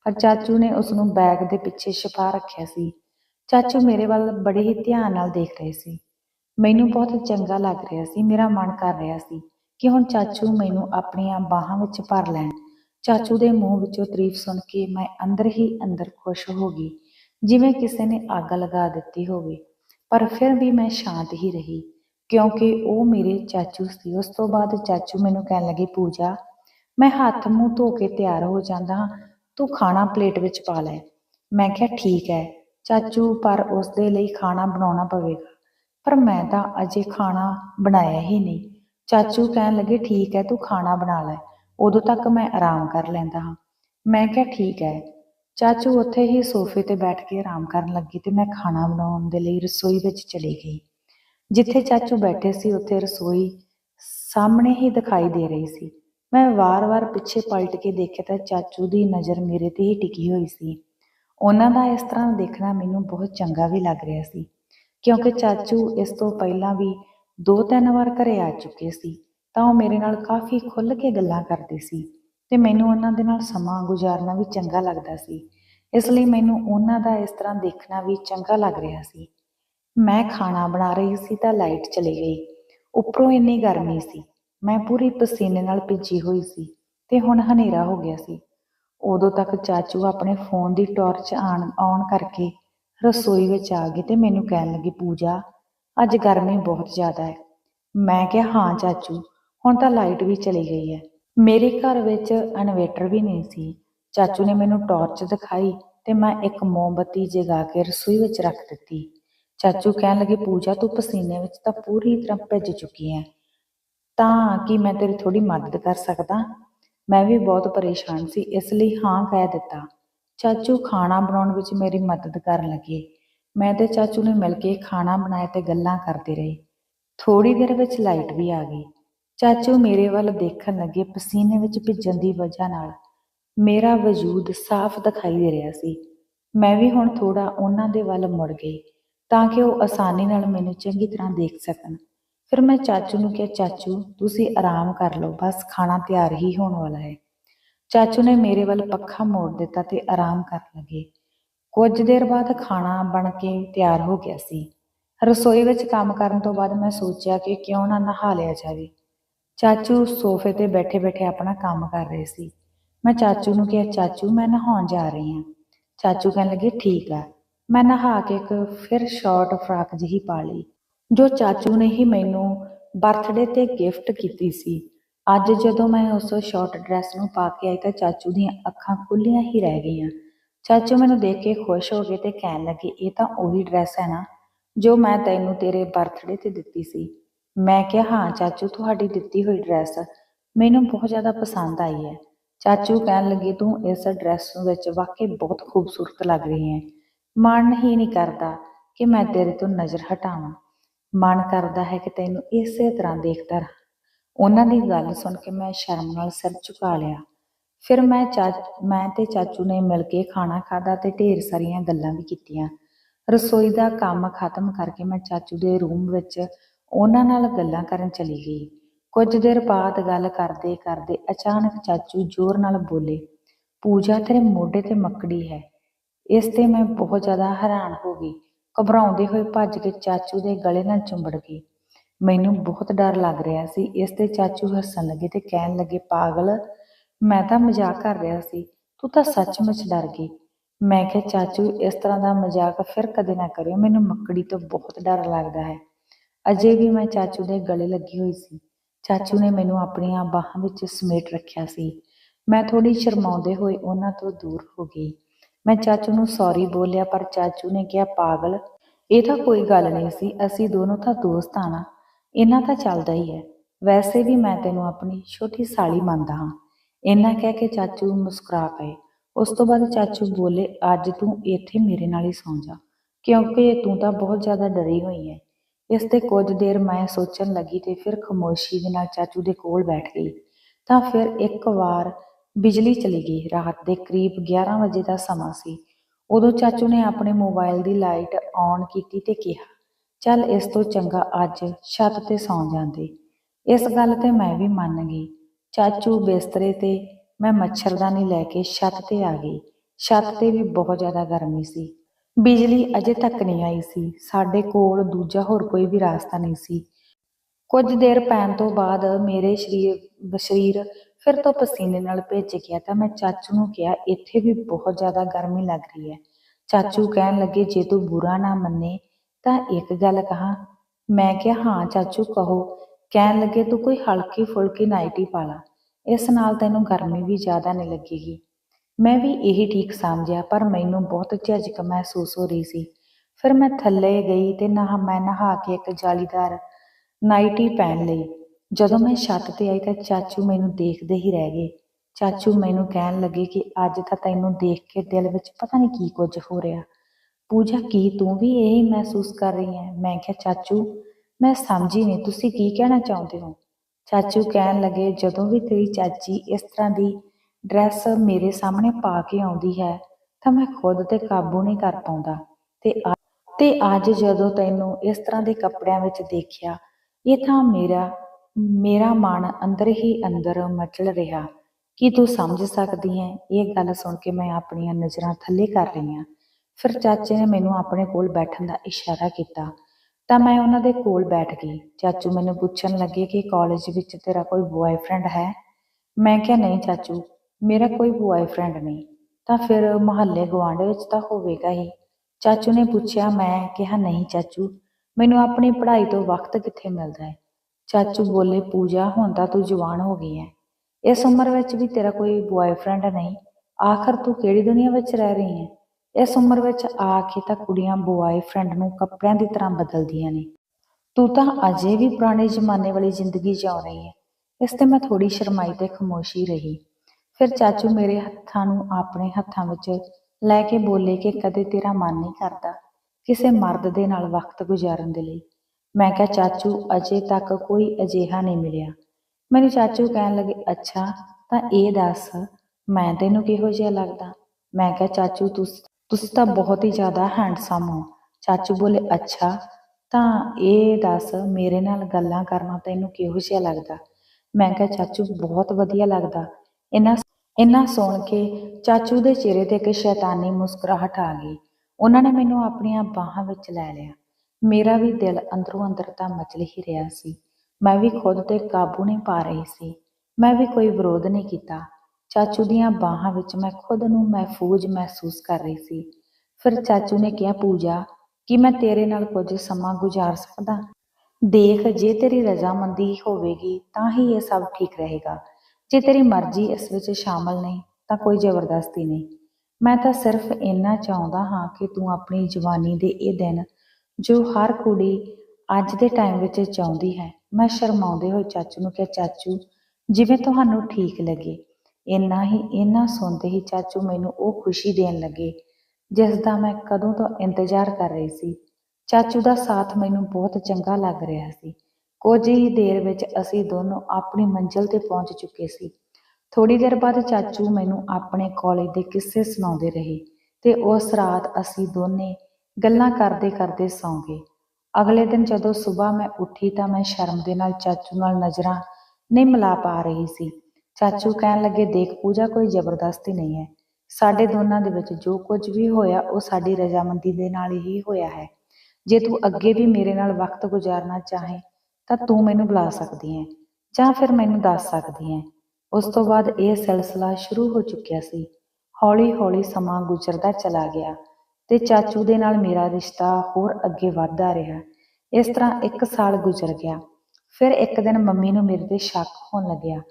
A: ਪਰ ਚਾਚੂ ਨੇ ਉਸ ਨੂੰ ਬੈਗ ਦੇ ਪਿੱਛੇ ਛਪਾ ਰੱਖਿਆ ਸੀ। ਚਾਚੂ ਮੇਰੇ ਵੱਲ ਬੜੇ ਹੀ ਧਿਆਨ ਨਾਲ ਦੇਖ ਰਹੇ ਸੀ। ਮੈਨੂੰ ਬਹੁਤ ਚੰਗਾ ਲੱਗ ਰਿਹਾ ਸੀ, ਮੇਰਾ ਮਨ ਕਰ ਰਿਹਾ ਸੀ ਕਿ ਹੁਣ ਚਾਚੂ ਮੈਨੂੰ ਆਪਣੀਆਂ ਬਾਹਾਂ ਵਿੱਚ ਭਰ ਲੈਣ। ਚਾਚੂ ਦੇ ਮੂੰਹ ਵਿੱਚੋਂ ਤਾਰੀਫ ਸੁਣ ਕੇ ਮੈਂ ਅੰਦਰ ਹੀ ਅੰਦਰ ਖੁਸ਼ ਹੋ ਗਈ, ਜਿਵੇਂ ਕਿਸੇ ਨੇ ਅੱਗ ਲਗਾ ਦਿੱਤੀ ਹੋਵੇ। ਪਰ ਫਿਰ ਵੀ ਮੈਂ ਸ਼ਾਂਤ ਹੀ ਰਹੀ, ਕਿਉਂਕਿ ਉਹ ਮੇਰੇ ਚਾਚੂ ਸੀ। ਉਸ ਤੋਂ ਬਾਅਦ ਚਾਚੂ ਮੈਨੂੰ ਕਹਿਣ ਲੱਗੇ, ਪੂਜਾ, ਮੈਂ ਹੱਥ ਮੂੰਹ ਧੋ ਕੇ ਤਿਆਰ ਹੋ ਜਾਂਦਾ ਹਾਂ, ਤੂੰ ਖਾਣਾ ਪਲੇਟ ਵਿੱਚ ਪਾ ਲੈ। ਮੈਂ ਕਿਹਾ, ਠੀਕ ਹੈ। ਚਾਚੂ ਪਰ ਉਸ ਦੇ ਲਈ ਖਾਣਾ ਬਣਾਉਣਾ ਪਵੇਗਾ। ਪਰ ਮੈਂ ਤਾਂ ਅਜੇ ਖਾਣਾ ਬਣਾਇਆ ਹੀ ਨਹੀਂ। ਚਾਚੂ ਕਹਿਣ ਲੱਗੇ, ਠੀਕ ਹੈ, ਤੂੰ ਖਾਣਾ ਬਣਾ ਲੈ। ਉਦੋਂ ਤੱਕ ਮੈਂ ਆਰਾਮ ਕਰ ਲੈਂਦਾ ਹਾਂ। ਮੈਂ ਕਿਹਾ, ਠੀਕ ਹੈ। ਚਾਚੂ ਉੱਥੇ ਹੀ ਸੋਫੇ ਤੇ ਬੈਠ ਕੇ ਆਰਾਮ ਕਰਨ ਲੱਗੀ ਤੇ ਮੈਂ ਖਾਣਾ ਬਣਾਉਣ ਦੇ ਲਈ ਰਸੋਈ ਵਿੱਚ ਚਲੀ ਗਈ। ਜਿੱਥੇ ਚਾਚੂ ਬੈਠੇ ਸੀ, ਉੱਥੇ ਰਸੋਈ ਸਾਹਮਣੇ ਹੀ ਦਿਖਾਈ ਦੇ ਰਹੀ ਸੀ। ਮੈਂ ਵਾਰ-ਵਾਰ ਪਿੱਛੇ ਪਲਟ ਕੇ ਦੇਖਿਆ ਤਾਂ ਚਾਚੂ ਦੀ ਨਜ਼ਰ ਮੇਰੇ ਤੇ ਹੀ ਟਿਕੀ ਹੋਈ ਸੀ। ਉਹਨਾਂ ਦਾ ਇਸ ਤਰ੍ਹਾਂ ਦੇਖਣਾ ਮੈਨੂੰ ਬਹੁਤ ਚੰਗਾ ਵੀ ਲੱਗ ਰਿਹਾ ਸੀ। ਕਿਉਂਕਿ ਚਾਚੂ ਇਸ ਤੋਂ ਪਹਿਲਾਂ ਵੀ ਦੋ ਤਿੰਨ ਵਾਰ ਘਰੇ ਆ ਚੁੱਕੇ ਸੀ, ਤਾਂ ਉਹ ਮੇਰੇ ਨਾਲ ਕਾਫੀ ਖੁੱਲ੍ਹ ਕੇ ਗੱਲਾਂ ਕਰਦੇ ਸੀ ਤੇ ਮੈਨੂੰ ਉਹਨਾਂ ਦੇ ਨਾਲ ਸਮਾਂ ਗੁਜ਼ਾਰਨਾ ਵੀ ਚੰਗਾ ਲੱਗਦਾ ਸੀ। ਇਸ ਲਈ ਮੈਨੂੰ ਉਹਨਾਂ ਦਾ ਇਸ ਤਰ੍ਹਾਂ ਦੇਖਣਾ ਵੀ ਚੰਗਾ ਲੱਗ ਰਿਹਾ ਸੀ। ਮੈਂ ਖਾਣਾ ਬਣਾ ਰਹੀ ਸੀ ਤਾਂ ਲਾਈਟ ਚਲੀ ਗਈ। ਉੱਪਰੋਂ ਇੰਨੀ ਗਰਮੀ ਸੀ, ਮੈਂ ਪੂਰੀ ਪਸੀਨੇ ਨਾਲ ਭਿੱਜੀ ਹੋਈ ਸੀ ਤੇ ਹੁਣ ਹਨੇਰਾ ਹੋ ਗਿਆ ਸੀ। ਉਦੋਂ ਤੱਕ ਚਾਚੂ ਆਪਣੇ ਫੋਨ ਦੀ ਟਾਰਚ ਆਨ ਆਨ ਕਰਕੇ ਰਸੋਈ ਵਿੱਚ ਆ ਗਈ ਤੇ ਮੈਨੂੰ ਕਹਿਣ ਲੱਗੀ, ਪੂਜਾ, ਅੱਜ ਗਰਮੀ ਬਹੁਤ ਜ਼ਿਆਦਾ ਹੈ। ਮੈਂ ਕਿਹਾ, ਹਾਂ ਚਾਚੂ, ਹੁਣ ਤਾਂ ਲਾਈਟ ਵੀ ਚਲੀ ਗਈ ਹੈ। ਮੇਰੇ ਘਰ ਵਿੱਚ ਇਨਵੇਟਰ ਵੀ ਨਹੀਂ ਸੀ। ਚਾਚੂ ਨੇ ਮੈਨੂੰ ਟਾਰਚ ਦਿਖਾਈ ਤੇ ਮੈਂ ਇੱਕ ਮੋਮਬੱਤੀ ਜਗਾ ਕੇ ਰਸੋਈ ਵਿੱਚ ਰੱਖ ਦਿੱਤੀ। ਚਾਚੂ ਕਹਿਣ ਲੱਗੇ, ਪੂਜਾ, ਤੂੰ ਪਸੀਨੇ ਵਿੱਚ ਤਾਂ ਪੂਰੀ ਤਰ੍ਹਾਂ ਭਿੱਜ ਚੁੱਕੀ ਹੈ। ਤਾਂ ਕੀ ਮੈਂ ਤੇਰੀ ਥੋੜੀ ਮਦਦ ਕਰ ਸਕਦਾ? ਮੈਂ ਵੀ ਬਹੁਤ ਪਰੇਸ਼ਾਨ ਸੀ, ਇਸ ਲਈ ਹਾਂ ਕਹਿ ਦਿੱਤਾ। ਚਾਚੂ ਖਾਣਾ ਬਣਾਉਣ ਵਿੱਚ ਮੇਰੀ ਮਦਦ ਕਰਨ ਲੱਗੇ। ਮੈਂ ਤੇ ਚਾਚੂ ਨੇ ਮਿਲ ਕੇ ਖਾਣਾ ਬਣਾਇਆ ਤੇ ਗੱਲਾਂ ਕਰਦੇ ਰਹੇ। ਥੋੜੀ ਦੇਰ ਵਿੱਚ ਲਾਈਟ ਵੀ ਆ ਗਈ। ਚਾਚੂ ਮੇਰੇ ਵੱਲ ਦੇਖਣ ਲੱਗੇ ਪਸੀਨੇ ਵਿੱਚ ਭਿੱਜਣ ਦੀ ਵਜ੍ਹਾ ਨਾਲ। ਮੇਰਾ ਵਜੂਦ ਸਾਫ਼ ਦਿਖਾਈ ਦੇ ਰਿਹਾ ਸੀ। ਮੈਂ ਵੀ ਹੁਣ ਥੋੜਾ ਉਹਨਾਂ ਦੇ ਵੱਲ ਮੁੜ ਗਈ ਤਾਂ ਕਿ ਉਹ ਆਸਾਨੀ ਨਾਲ ਮੈਨੂੰ ਚੰਗੀ ਤਰ੍ਹਾਂ ਦੇਖ ਸਕਣ। ਫਿਰ ਮੈਂ ਚਾਚੂ ਨੂੰ ਕਿਹਾ, ਚਾਚੂ, ਤੁਸੀਂ ਆਰਾਮ ਕਰ ਲਓ, ਬਸ ਖਾਣਾ ਤਿਆਰ ਹੀ ਹੋਣ ਵਾਲਾ ਹੈ। ਚਾਚੂ ਨੇ ਮੇਰੇ ਵੱਲ ਪੱਖਾ ਮੋੜ ਦਿੱਤਾ ਤੇ ਆਰਾਮ ਕਰਨ ਲੱਗੇ। ਕੁਝ ਦੇਰ ਬਾਅਦ ਖਾਣਾ ਬਣ ਕੇ ਤਿਆਰ ਹੋ ਗਿਆ ਸੀ। ਰਸੋਈ ਵਿੱਚ ਕੰਮ ਕਰਨ ਤੋਂ ਬਾਅਦ ਮੈਂ ਸੋਚਿਆ ਕਿ ਕਿਉਂ ਨਾ ਨਹਾ ਲਿਆ ਜਾਵੇ। ਚਾਚੂ ਸੋਫੇ ਤੇ ਬੈਠੇ-ਬੈਠੇ ਆਪਣਾ ਕੰਮ ਕਰ ਰਹੇ ਸੀ। ਮੈਂ ਚਾਚੂ ਨੂੰ ਕਿਹਾ, ਚਾਚੂ, ਮੈਂ ਨਹਾਉਣ ਜਾ ਰਹੀ ਹਾਂ। ਚਾਚੂ ਕਹਿਣ ਲੱਗੇ, ਠੀਕ ਆ। ਮੈਂ ਨਹਾ ਕੇ ਇੱਕ ਫਿਰ ਸ਼ਾਰਟ ਫਰਾਕ ਜਿਹੀ ਪਾ ਲਈ, ਜੋ ਚਾਚੂ ਨੇ ਹੀ ਮੈਨੂੰ ਬਰਥਡੇ ਤੇ ਗਿਫਟ ਕੀਤੀ ਸੀ। ਅੱਜ ਜਦੋਂ ਮੈਂ ਉਸ ਸ਼ਾਰਟ ਡਰੈਸ ਨੂੰ ਪਾ ਕੇ ਆਈ ਤਾਂ ਚਾਚੂ ਦੀਆਂ ਅੱਖਾਂ ਖੁੱਲੀਆਂ ਹੀ ਰਹਿ ਗਈਆਂ। ਚਾਚੂ ਮੈਨੂੰ ਦੇਖ ਕੇ ਖੁਸ਼ ਹੋ ਗਏ ਤੇ ਕਹਿਣ ਲੱਗੇ, ਇਹ ਤਾਂ ਉਹੀ ਡਰੈਸ ਹੈ ਨਾ, ਜੋ ਮੈਂ ਤੈਨੂੰ ਤੇਰੇ ਬਰਥਡੇ ਤੇ ਦਿੱਤੀ ਸੀ। ਮੈਂ ਕਿਹਾ, ਹਾਂ ਚਾਚੂ, ਤੁਹਾਡੀ ਦਿੱਤੀ ਹੋਈ ਡਰੈਸ ਮੈਨੂੰ ਬਹੁਤ ਜ਼ਿਆਦਾ ਪਸੰਦ ਆਈ ਹੈ। ਚਾਚੂ ਕਹਿਣ ਲੱਗੇ, ਤੂੰ ਇਸ ਡਰੈਸ ਵਿੱਚ ਵਾਕਈ ਬਹੁਤ ਖੂਬਸੂਰਤ ਲੱਗ ਰਹੀ ਹੈ। ਮਨ ਹੀ ਨਹੀਂ ਕਰਦਾ ਕਿ ਮੈਂ ਤੇਰੇ ਤੋਂ ਨਜ਼ਰ ਹਟਾਵਾਂ। ਮਨ ਕਰਦਾ ਹੈ ਕਿ ਤੈਨੂੰ ਇਸੇ ਤਰ੍ਹਾਂ ਦੇਖਦਾ ਰਹਾਂ। ਉਹਨਾਂ ਦੀ ਗੱਲ ਸੁਣ ਕੇ ਮੈਂ ਸ਼ਰਮ ਨਾਲ ਸਿਰ ਝੁਕਾ ਲਿਆ। ਫਿਰ ਮੈਂ ਚਾ ਮੈਂ ਤੇ ਚਾਚੂ ਨੇ ਮਿਲ ਕੇ ਖਾਣਾ ਖਾਦਾ ਤੇ ਢੇਰ ਸਾਰੀਆਂ ਗੱਲਾਂ ਵੀ ਕੀਤੀਆਂ। ਰਸੋਈ ਦਾ ਕੰਮ ਖਤਮ ਕਰਕੇ ਮੈਂ ਚਾਚੂ ਦੇ ਰੂਮ ਵਿੱਚ ਉਹਨਾਂ ਨਾਲ ਗੱਲਾਂ ਕਰਨ ਚਲੀ ਗਈ। ਕੁਝ ਦੇਰ ਬਾਅਦ ਗੱਲ ਕਰਦੇ ਕਰਦੇ ਅਚਾਨਕ ਚਾਚੂ ਜ਼ੋਰ ਨਾਲ ਬੋਲੇ, ਪੂਜਾ ਤੇਰੇ ਮੋਢੇ ਤੇ ਮੱਕੜੀ ਹੈ। ਇਸ ਤੇ ਮੈਂ ਬਹੁਤ ਜ਼ਿਆਦਾ ਹੈਰਾਨ ਹੋ ਗਈ। ਘਬਰਾਉਂਦੇ ਹੋਏ ਭੱਜ ਕੇ ਚਾਚੂ ਦੇ ਗਲੇ ਨਾਲ ਚੁੰਬੜ ਗਈ। ਮੈਨੂੰ ਬਹੁਤ ਡਰ ਲੱਗ ਰਿਹਾ ਸੀ। ਇਸ ਤੇ ਚਾਚੂ ਹੱਸਣ ਲੱਗੇ ਤੇ ਕਹਿਣ ਲੱਗੇ, ਪਾਗਲ, ਮੈਂ ਤਾਂ ਮਜ਼ਾਕ ਕਰ ਰਿਹਾ ਸੀ। ਤੂੰ ਤਾਂ ਸੱਚਮੁੱਚ ਡਰ ਗਈ। ਮੈਂ ਕਿਹਾ, ਚਾਚੂ, ਇਸ ਤਰ੍ਹਾਂ ਦਾ ਮਜ਼ਾਕ ਫਿਰ ਕਦੇ ਨਾ ਕਰਿਓ। ਮੈਨੂੰ ਮੱਕੜੀ ਤੋਂ ਬਹੁਤ ਡਰ ਲੱਗਦਾ ਹੈ। ਅਜੇ ਵੀ ਮੈਂ ਚਾਚੂ ਦੇ ਗਲੇ ਲੱਗੀ ਹੋਈ ਸੀ। ਚਾਚੂ ਨੇ ਮੈਨੂੰ ਆਪਣੀਆਂ ਬਾਹਾਂ ਵਿੱਚ ਸਮੇਟ ਰੱਖਿਆ ਸੀ। ਮੈਂ ਥੋੜੀ ਸ਼ਰਮਾਉਂਦੇ ਹੋਏ ਉਹਨਾਂ ਤੋਂ ਦੂਰ ਹੋ ਗਈ। ਮੈਂ ਚਾਚੂ ਨੂੰ ਸੌਰੀ ਬੋਲਿਆ, ਪਰ ਚਾਚੂ ਨੇ ਕਿਹਾ, ਪਾਗਲ, ਇਹ ਤਾਂ ਕੋਈ ਗੱਲ ਨਹੀਂ ਸੀ। ਅਸੀਂ ਦੋਨੋਂ ਤਾਂ ਦੋਸਤ ਆ ਇਹਨਾਂ ਤਾਂ ਚੱਲਦਾ ਹੀ ਹੈ। ਵੈਸੇ ਵੀ ਮੈਂ ਤੈਨੂੰ ਆਪਣੀ ਛੋਟੀ ਸਾਲੀ ਮੰਨਦਾ ਹਾਂ। ਇਹਨਾਂ ਕਹਿ ਕੇ ਚਾਚੂ ਮੁਸਕਰਾ ਪਏ। ਉਸ ਤੋਂ ਬਾਅਦ ਚਾਚੂ ਬੋਲੇ, ਅੱਜ ਤੂੰ ਇੱਥੇ ਮੇਰੇ ਨਾਲ ਹੀ ਸੌਂ ਜਾ। ਕਿਉਂਕਿ ਤੂੰ ਤਾਂ ਬਹੁਤ ਜ਼ਿਆਦਾ ਡਰੀ ਹੋਈ ਹੈ। ਇਸ ਤੇ ਕੁਝ ਦੇਰ ਮੈਂ ਸੋਚਣ ਲੱਗੀ ਤੇ ਫਿਰ ਖਾਮੋਸ਼ੀ ਦੇ ਨਾਲ ਚਾਚੂ ਦੇ ਕੋਲ ਬੈਠ ਗਈ। ਤਾਂ ਫਿਰ ਇੱਕ ਵਾਰ ਬਿਜਲੀ ਚਲੀ ਗਈ। ਰਾਤ ਦੇ ਕਰੀਬ 11 ਵਜੇ ਦਾ ਸਮਾਂ ਸੀ। ਉਦੋਂ ਚਾਚੂ ਨੇ ਆਪਣੇ ਮੋਬਾਈਲ ਦੀ ਲਾਈਟ ਔਨ ਕੀਤੀ ਤੇ ਕਿਹਾ ਚੱਲ ਇਸ ਤੋਂ ਚੰਗਾ ਅੱਜ ਛੱਤ ਤੇ ਸੌਂ ਜਾਂਦੇ। ਇਸ ਗੱਲ ਤੇ ਮੈਂ ਵੀ ਮੰਨ ਗਈ। ਚਾਚੂ ਬਿਸਤਰੇ ਤੇ ਮੈਂ ਮੱਛਰਦਾਨੀ ਲੈ ਕੇ ਛੱਤ ਤੇ ਆ ਗਈ। ਛੱਤ ਤੇ ਵੀ ਬਹੁਤ ਜ਼ਿਆਦਾ ਗਰਮੀ ਸੀ। ਬਿਜਲੀ ਅਜੇ ਤੱਕ ਨਹੀਂ ਆਈ ਸੀ। ਸਾਡੇ ਕੋਲ ਦੂਜਾ ਹੋਰ ਕੋਈ ਵੀ ਰਾਸਤਾ ਨਹੀਂ ਸੀ। ਕੁਝ ਦੇਰ ਪੈਣ ਤੋਂ ਬਾਅਦ ਮੇਰੇ ਸਰੀਰ ਸਰੀਰ ਫਿਰ ਤੋਂ ਪਸੀਨੇ ਨਾਲ ਭਿੱਜ ਗਿਆ ਤਾਂ ਮੈਂ ਚਾਚੂ ਨੂੰ ਕਿਹਾ, ਇੱਥੇ ਵੀ ਬਹੁਤ ਜ਼ਿਆਦਾ ਗਰਮੀ ਲੱਗ ਰਹੀ ਹੈ। ਚਾਚੂ ਕਹਿਣ ਲੱਗੇ, ਜੇ ਤੂੰ ਬੁਰਾ ਨਾ ਮੰਨੇ ਤਾਂ ਇੱਕ ਗੱਲ ਕਹਾਂ। ਮੈਂ ਕਿਹਾ, ਹਾਂ, ਚਾਚੂ, ਕਹੋ। ਕਹਿਣ ਲੱਗੇ, ਤੂੰ ਕੋਈ ਹਲਕੀ ਫੁਲਕੀ ਨਾਈਟੀ ਪਾ ਲਾ। ਇਸ ਨਾਲ ਤੈਨੂੰ ਗਰਮੀ ਵੀ ਜ਼ਿਆਦਾ ਨਹੀਂ ਲੱਗੇਗੀ। ਮੈਂ ਵੀ ਇਹੀ ਠੀਕ ਸਮਝਿਆ, ਪਰ ਮੈਨੂੰ ਬਹੁਤ ਝਿਜਕ ਮਹਿਸੂਸ ਹੋ ਰਹੀ ਸੀ। ਫਿਰ ਮੈਂ ਥੱਲੇ ਗਈ ਤੇ ਨਾ ਮੈਂ ਨਹਾ ਕੇ ਇੱਕ ਜਾਲੀਦਾਰ ਨਾਈਟੀ ਪਹਿਨ ਲਈ। ਜਦੋਂ ਮੈਂ ਛੱਤ ਤੇ ਆਈ ਤਾਂ ਚਾਚੂ ਮੈਨੂੰ ਦੇਖਦੇ ਹੀ ਰਹਿ ਗਏ। ਚਾਚੂ ਮੈਨੂੰ ਕਹਿਣ ਲੱਗੇ ਕਿ ਅੱਜ ਤਾਂ ਤੈਨੂੰ ਦੇਖ ਕੇ ਦਿਲ ਵਿੱਚ ਪਤਾ ਨਹੀਂ ਕੀ ਕੁਝ ਹੋ ਰਿਹਾ। ਪੂਜਾ ਕੀ ਤੂੰ ਵੀ ਇਹੀ ਮਹਿਸੂਸ ਕਰ ਰਹੀ ਹੈ ਮੈਂ ਕਿਹਾ ਚਾਚੂ ਮੈਂ ਸਮਝੀ ਨਹੀਂ ਤੁਸੀਂ ਕੀ ਕਹਿਣਾ ਚਾਹੁੰਦੇ ਹੋ ਚਾਚੂ ਕਹਿਣ ਲੱਗੇ ਜਦੋਂ ਵੀ ਤੇਰੀ ਚਾਚੀ ਇਸ ਤਰ੍ਹਾਂ ਦੀ ਡਰੈਸ ਮੇਰੇ ਸਾਹਮਣੇ ਪਾ ਕੇ ਆਉਂਦੀ ਹੈ ਤਾਂ ਮੈਂ ਖੁਦ ਤੇ ਕਾਬੂ ਨਹੀਂ ਕਰ ਪਾਉਂਦਾ ਤੇ ਤੇ ਅੱਜ ਜਦੋਂ ਤੈਨੂੰ ਇਸ ਤਰ੍ਹਾਂ ਦੇ ਕੱਪੜਿਆਂ ਵਿੱਚ ਦੇਖਿਆ ਇਹ ਤਾਂ ਮੇਰਾ ਮੇਰਾ ਮਨ ਅੰਦਰ ਹੀ ਅੰਦਰ ਮਚਲ ਰਿਹਾ ਕੀ ਤੂੰ ਸਮਝ ਸਕਦੀ ਹੈ ਇਹ ਗੱਲ ਸੁਣ ਕੇ ਮੈਂ ਆਪਣੀਆਂ ਨਜ਼ਰਾਂ ਥੱਲੇ ਕਰ ਲਈਆਂ ਫਿਰ ਚਾਚੇ ਨੇ ਮੈਨੂੰ ਆਪਣੇ ਕੋਲ ਬੈਠਣ ਦਾ ਇਸ਼ਾਰਾ ਕੀਤਾ। ਤਾਂ ਮੈਂ ਉਹਨਾਂ ਦੇ ਕੋਲ ਬੈਠ ਗਈ। ਚਾਚੂ ਮੈਨੂੰ ਪੁੱਛਣ ਲੱਗੇ ਕਿ ਕਾਲਜ ਵਿੱਚ ਤੇਰਾ ਕੋਈ ਬੁਆਏਫ੍ਰੈਂਡ ਹੈ? ਮੈਂ ਕਿਹਾ, ਨਹੀਂ ਚਾਚੂ, ਮੇਰਾ ਕੋਈ ਬੁਆਏਫ੍ਰੈਂਡ ਨਹੀਂ। ਤਾਂ ਫਿਰ ਮੁਹੱਲੇ ਗਵਾਂਢ ਵਿੱਚ ਤਾਂ ਹੋਵੇਗਾ ਹੀ। ਚਾਚੂ ਨੇ ਪੁੱਛਿਆ, ਮੈਂ ਕਿਹਾ, ਨਹੀਂ ਚਾਚੂ, ਮੈਨੂੰ ਆਪਣੀ ਪੜ੍ਹਾਈ ਤੋਂ ਵਕਤ ਕਿੱਥੇ ਮਿਲਦਾ ਹੈ? ਚਾਚੂ ਬੋਲੇ, ਪੂਜਾ, ਹੁਣ ਤਾਂ ਤੂੰ ਜਵਾਨ ਹੋ ਗਈ ਹੈ। ਇਸ ਉਮਰ ਵਿੱਚ ਵੀ ਤੇਰਾ ਕੋਈ ਬੁਆਏਫ੍ਰੈਂਡ ਨਹੀਂ। ਆਖਰ ਤੂੰ ਕਿਹੜੀ ਦੁਨੀਆ ਵਿੱਚ ਰਹਿ ਰਹੀ ਹੈ? ਇਸ ਉਮਰ ਵਿੱਚ ਆ ਕੇ ਤਾਂ ਕੁੜੀਆਂ ਬॉयਫ੍ਰੈਂਡ ਨੂੰ ਕੱਪੜਿਆਂ ਦੀ ਤਰ੍ਹਾਂ ਬਦਲਦੀਆਂ ਨੇ। ਤੂੰ ਤਾਂ ਅਜੇ ਵੀ ਪੁਰਾਣੇ ਜ਼ਮਾਨੇ ਵਾਲੀ ਜ਼ਿੰਦਗੀ ਜਿਉ ਰਹੀ ਹੈ ਇਸ ਤੇ ਮੈਂ ਥੋੜੀ ਸ਼ਰਮਾਈ ਤੇ ਖਾਮੋਸ਼ੀ ਰਹੀ। ਫਿਰ ਚਾਚੂ ਮੇਰੇ ਹੱਥਾਂ ਨੂੰ ਆਪਣੇ ਹੱਥਾਂ ਵਿੱਚ ਲੈ ਕੇ ਬੋਲੇ ਕਿ ਕਦੇ ਤੇਰਾ ਮਨ ਨਹੀਂ ਕਰਦਾ ਕਿਸੇ ਮਰਦ ਦੇ ਨਾਲ ਵਕਤ ਗੁਜ਼ਾਰਨ ਦੇ ਲਈ। ਮੈਂ ਕਿਹਾ, ਚਾਚੂ, ਅਜੇ ਤੱਕ ਕੋਈ ਅਜਿਹਾ ਨਹੀਂ ਮਿਲਿਆ। ਮੈਨੂੰ ਚਾਚੂ ਕਹਿਣ ਲੱਗੇ, ਅੱਛਾ, ਤਾਂ ਇਹ ਦੱਸ, ਮੈਂ ਤੈਨੂੰ ਕਿਹੋ ਜਿਹਾ ਲੱਗਦਾ? ਮੈਂ ਕਿਹਾ, ਚਾਚੂ ਤੁਸ- ਤੁਸੀਂ ਤਾਂ ਬਹੁਤ ਹੀ ਜ਼ਿਆਦਾ ਹੈਂਡਸਮ ਹੋ। ਚਾਚੂ ਬੋਲੇ, ਅੱਛਾ, ਤਾਂ ਇਹ ਦੱਸ, ਮੇਰੇ ਨਾਲ ਗੱਲਾਂ ਕਰਨਾ ਤੈਨੂੰ ਕਿਹੋ ਜਿਹਾ ਲੱਗਦਾ? ਮੈਂ ਕਿਹਾ, ਚਾਚੂ, ਬਹੁਤ ਵਧੀਆ ਲੱਗਦਾ। ਇਹਨਾਂ ਇਹਨਾਂ ਸੁਣ ਕੇ ਚਾਚੂ ਦੇ ਚਿਹਰੇ ਤੇ ਇੱਕ ਸ਼ੈਤਾਨੀ ਮੁਸਕਰਾਹਟ ਆ ਗਈ। ਉਹਨਾਂ ਨੇ ਮੈਨੂੰ ਆਪਣੀਆਂ ਬਾਹਾਂ ਵਿੱਚ ਲੈ ਲਿਆ। ਮੇਰਾ ਵੀ ਦਿਲ ਅੰਦਰੋਂ ਅੰਦਰ ਤਾਂ ਮਚਲ ਹੀ ਰਿਹਾ ਸੀ। ਮੈਂ ਵੀ ਖੁਦ ਤੇ ਕਾਬੂ ਨਹੀਂ ਪਾ ਰਹੀ ਸੀ। ਮੈਂ ਵੀ ਕੋਈ ਵਿਰੋਧ ਨਹੀਂ ਕੀਤਾ। ਚਾਚੂ ਦੀਆਂ ਬਾਹਾਂ ਵਿੱਚ ਮੈਂ ਖੁਦ ਨੂੰ ਮਹਿਫੂਜ਼ ਮਹਿਸੂਸ ਕਰ ਰਹੀ ਸੀ। ਫਿਰ ਚਾਚੂ ਨੇ ਕਿਹਾ, ਪੂਜਾ, ਕਿ ਮੈਂ ਤੇਰੇ ਨਾਲ ਕੁਝ ਸਮਾਂ ਗੁਜ਼ਾਰ ਸਕਦਾ? ਦੇਖ, ਜੇ ਤੇਰੀ ਰਜ਼ਾਮੰਦੀ ਹੋਵੇਗੀ ਤਾਂ ਹੀ ਇਹ ਸਭ ਠੀਕ ਰਹੇਗਾ। ਜੇ ਤੇਰੀ ਮਰਜ਼ੀ ਇਸ ਵਿੱਚ ਸ਼ਾਮਲ ਨਹੀਂ, ਤਾਂ ਕੋਈ ਜ਼ਬਰਦਸਤੀ ਨਹੀਂ। ਮੈਂ ਤਾਂ ਸਿਰਫ ਇੰਨਾ ਚਾਹੁੰਦਾ ਹਾਂ ਕਿ ਤੂੰ ਆਪਣੀ ਜਵਾਨੀ ਦੇ ਇਹ ਦਿਨ, ਜੋ ਹਰ ਕੁੜੀ ਅੱਜ ਦੇ ਟਾਈਮ ਵਿੱਚ ਚਾਹੁੰਦੀ ਹੈ, ਮੈਂ ਸ਼ਰਮਾਉਂਦੇ ਹੋਏ ਚਾਚੂ ਨੂੰ ਕਿਹਾ, ਚਾਚੂ, ਜਿਵੇਂ ਤੁਹਾਨੂੰ ਠੀਕ ਲੱਗੇ ਇੰਨਾ ਹੀ ਇਹਨਾਂ ਸੁਣਦੇ ਹੀ ਚਾਚੂ ਮੈਨੂੰ ਉਹ ਖੁਸ਼ੀ ਦੇਣ ਲੱਗੇ ਜਿਸ ਦਾ ਮੈਂ ਕਦੋਂ ਤੋਂ ਇੰਤਜ਼ਾਰ ਕਰ ਰਹੀ ਸੀ। ਚਾਚੂ ਦਾ ਸਾਥ ਮੈਨੂੰ ਬਹੁਤ ਚੰਗਾ ਲੱਗ ਰਿਹਾ ਸੀ। ਕੁਝ ਹੀ ਦੇਰ ਵਿੱਚ ਅਸੀਂ ਦੋਨੋਂ ਆਪਣੀ ਮੰਜ਼ਿਲ ਤੇ ਪਹੁੰਚ ਚੁੱਕੇ ਸੀ। ਥੋੜੀ ਦੇਰ ਬਾਅਦ ਚਾਚੂ ਮੈਨੂੰ ਆਪਣੇ ਕਾਲਜ ਦੇ ਕਿੱਸੇ ਸੁਣਾਉਂਦੇ ਰਹੇ ਤੇ ਉਸ ਰਾਤ ਅਸੀਂ ਦੋਨੇ ਗੱਲਾਂ ਕਰਦੇ ਕਰਦੇ ਸੌਂ ਗਏ। ਅਗਲੇ ਦਿਨ ਜਦੋਂ ਸਵੇਰ ਮੈਂ ਉੱਠੀ ਤਾਂ ਮੈਂ ਸ਼ਰਮ ਦੇ ਨਾਲ ਚਾਚੂ ਨਾਲ ਨਜ਼ਰਾਂ ਨਹੀਂ ਮਿਲਾ ਪਾ ਰਹੀ ਸੀ। ਚਾਚੂ ਕਹਿਣ ਲੱਗੇ, ਦੇਖ ਪੂਜਾ, ਕੋਈ ਜ਼ਬਰਦਸਤੀ ਨਹੀਂ ਹੈ। ਸਾਡੇ ਦੋਨਾਂ ਦੇ ਵਿੱਚ ਜੋ ਕੁਝ ਵੀ ਹੋਇਆ, ਉਹ ਸਾਡੀ ਰਜ਼ਾਮੰਦੀ ਦੇ ਨਾਲ ਹੀ ਹੋਇਆ ਹੈ। ਜੇ ਤੂੰ ਅੱਗੇ ਵੀ ਮੇਰੇ ਨਾਲ ਵਕਤ ਗੁਜ਼ਾਰਨਾ ਚਾਹੇ, ਤਾਂ ਤੂੰ ਮੈਨੂੰ ਬੁਲਾ ਸਕਦੀ ਹੈ, ਜਾਂ ਫਿਰ ਮੈਨੂੰ ਦੱਸ ਸਕਦੀ ਹੈ। ਉਸ ਤੋਂ ਬਾਅਦ ਇਹ ਸਿਲਸਿਲਾ ਸ਼ੁਰੂ ਹੋ ਚੁੱਕਿਆ ਸੀ। ਹੌਲੀ-ਹੌਲੀ ਸਮਾਂ ਗੁਜ਼ਰਦਾ ਚਲਾ ਗਿਆ ਤੇ ਚਾਚੂ ਦੇ ਨਾਲ ਮੇਰਾ ਰਿਸ਼ਤਾ ਹੋਰ ਅੱਗੇ ਵਧਦਾ ਰਿਹਾ। ਇਸ ਤਰ੍ਹਾਂ ਇੱਕ ਸਾਲ ਗੁਜ਼ਰ ਗਿਆ। ਫਿਰ ਇੱਕ ਦਿਨ ਮੰਮੀ ਨੂੰ ਮੇਰੇ ਤੇ ਸ਼ੱਕ ਹੋਣ ਲੱਗਿਆ।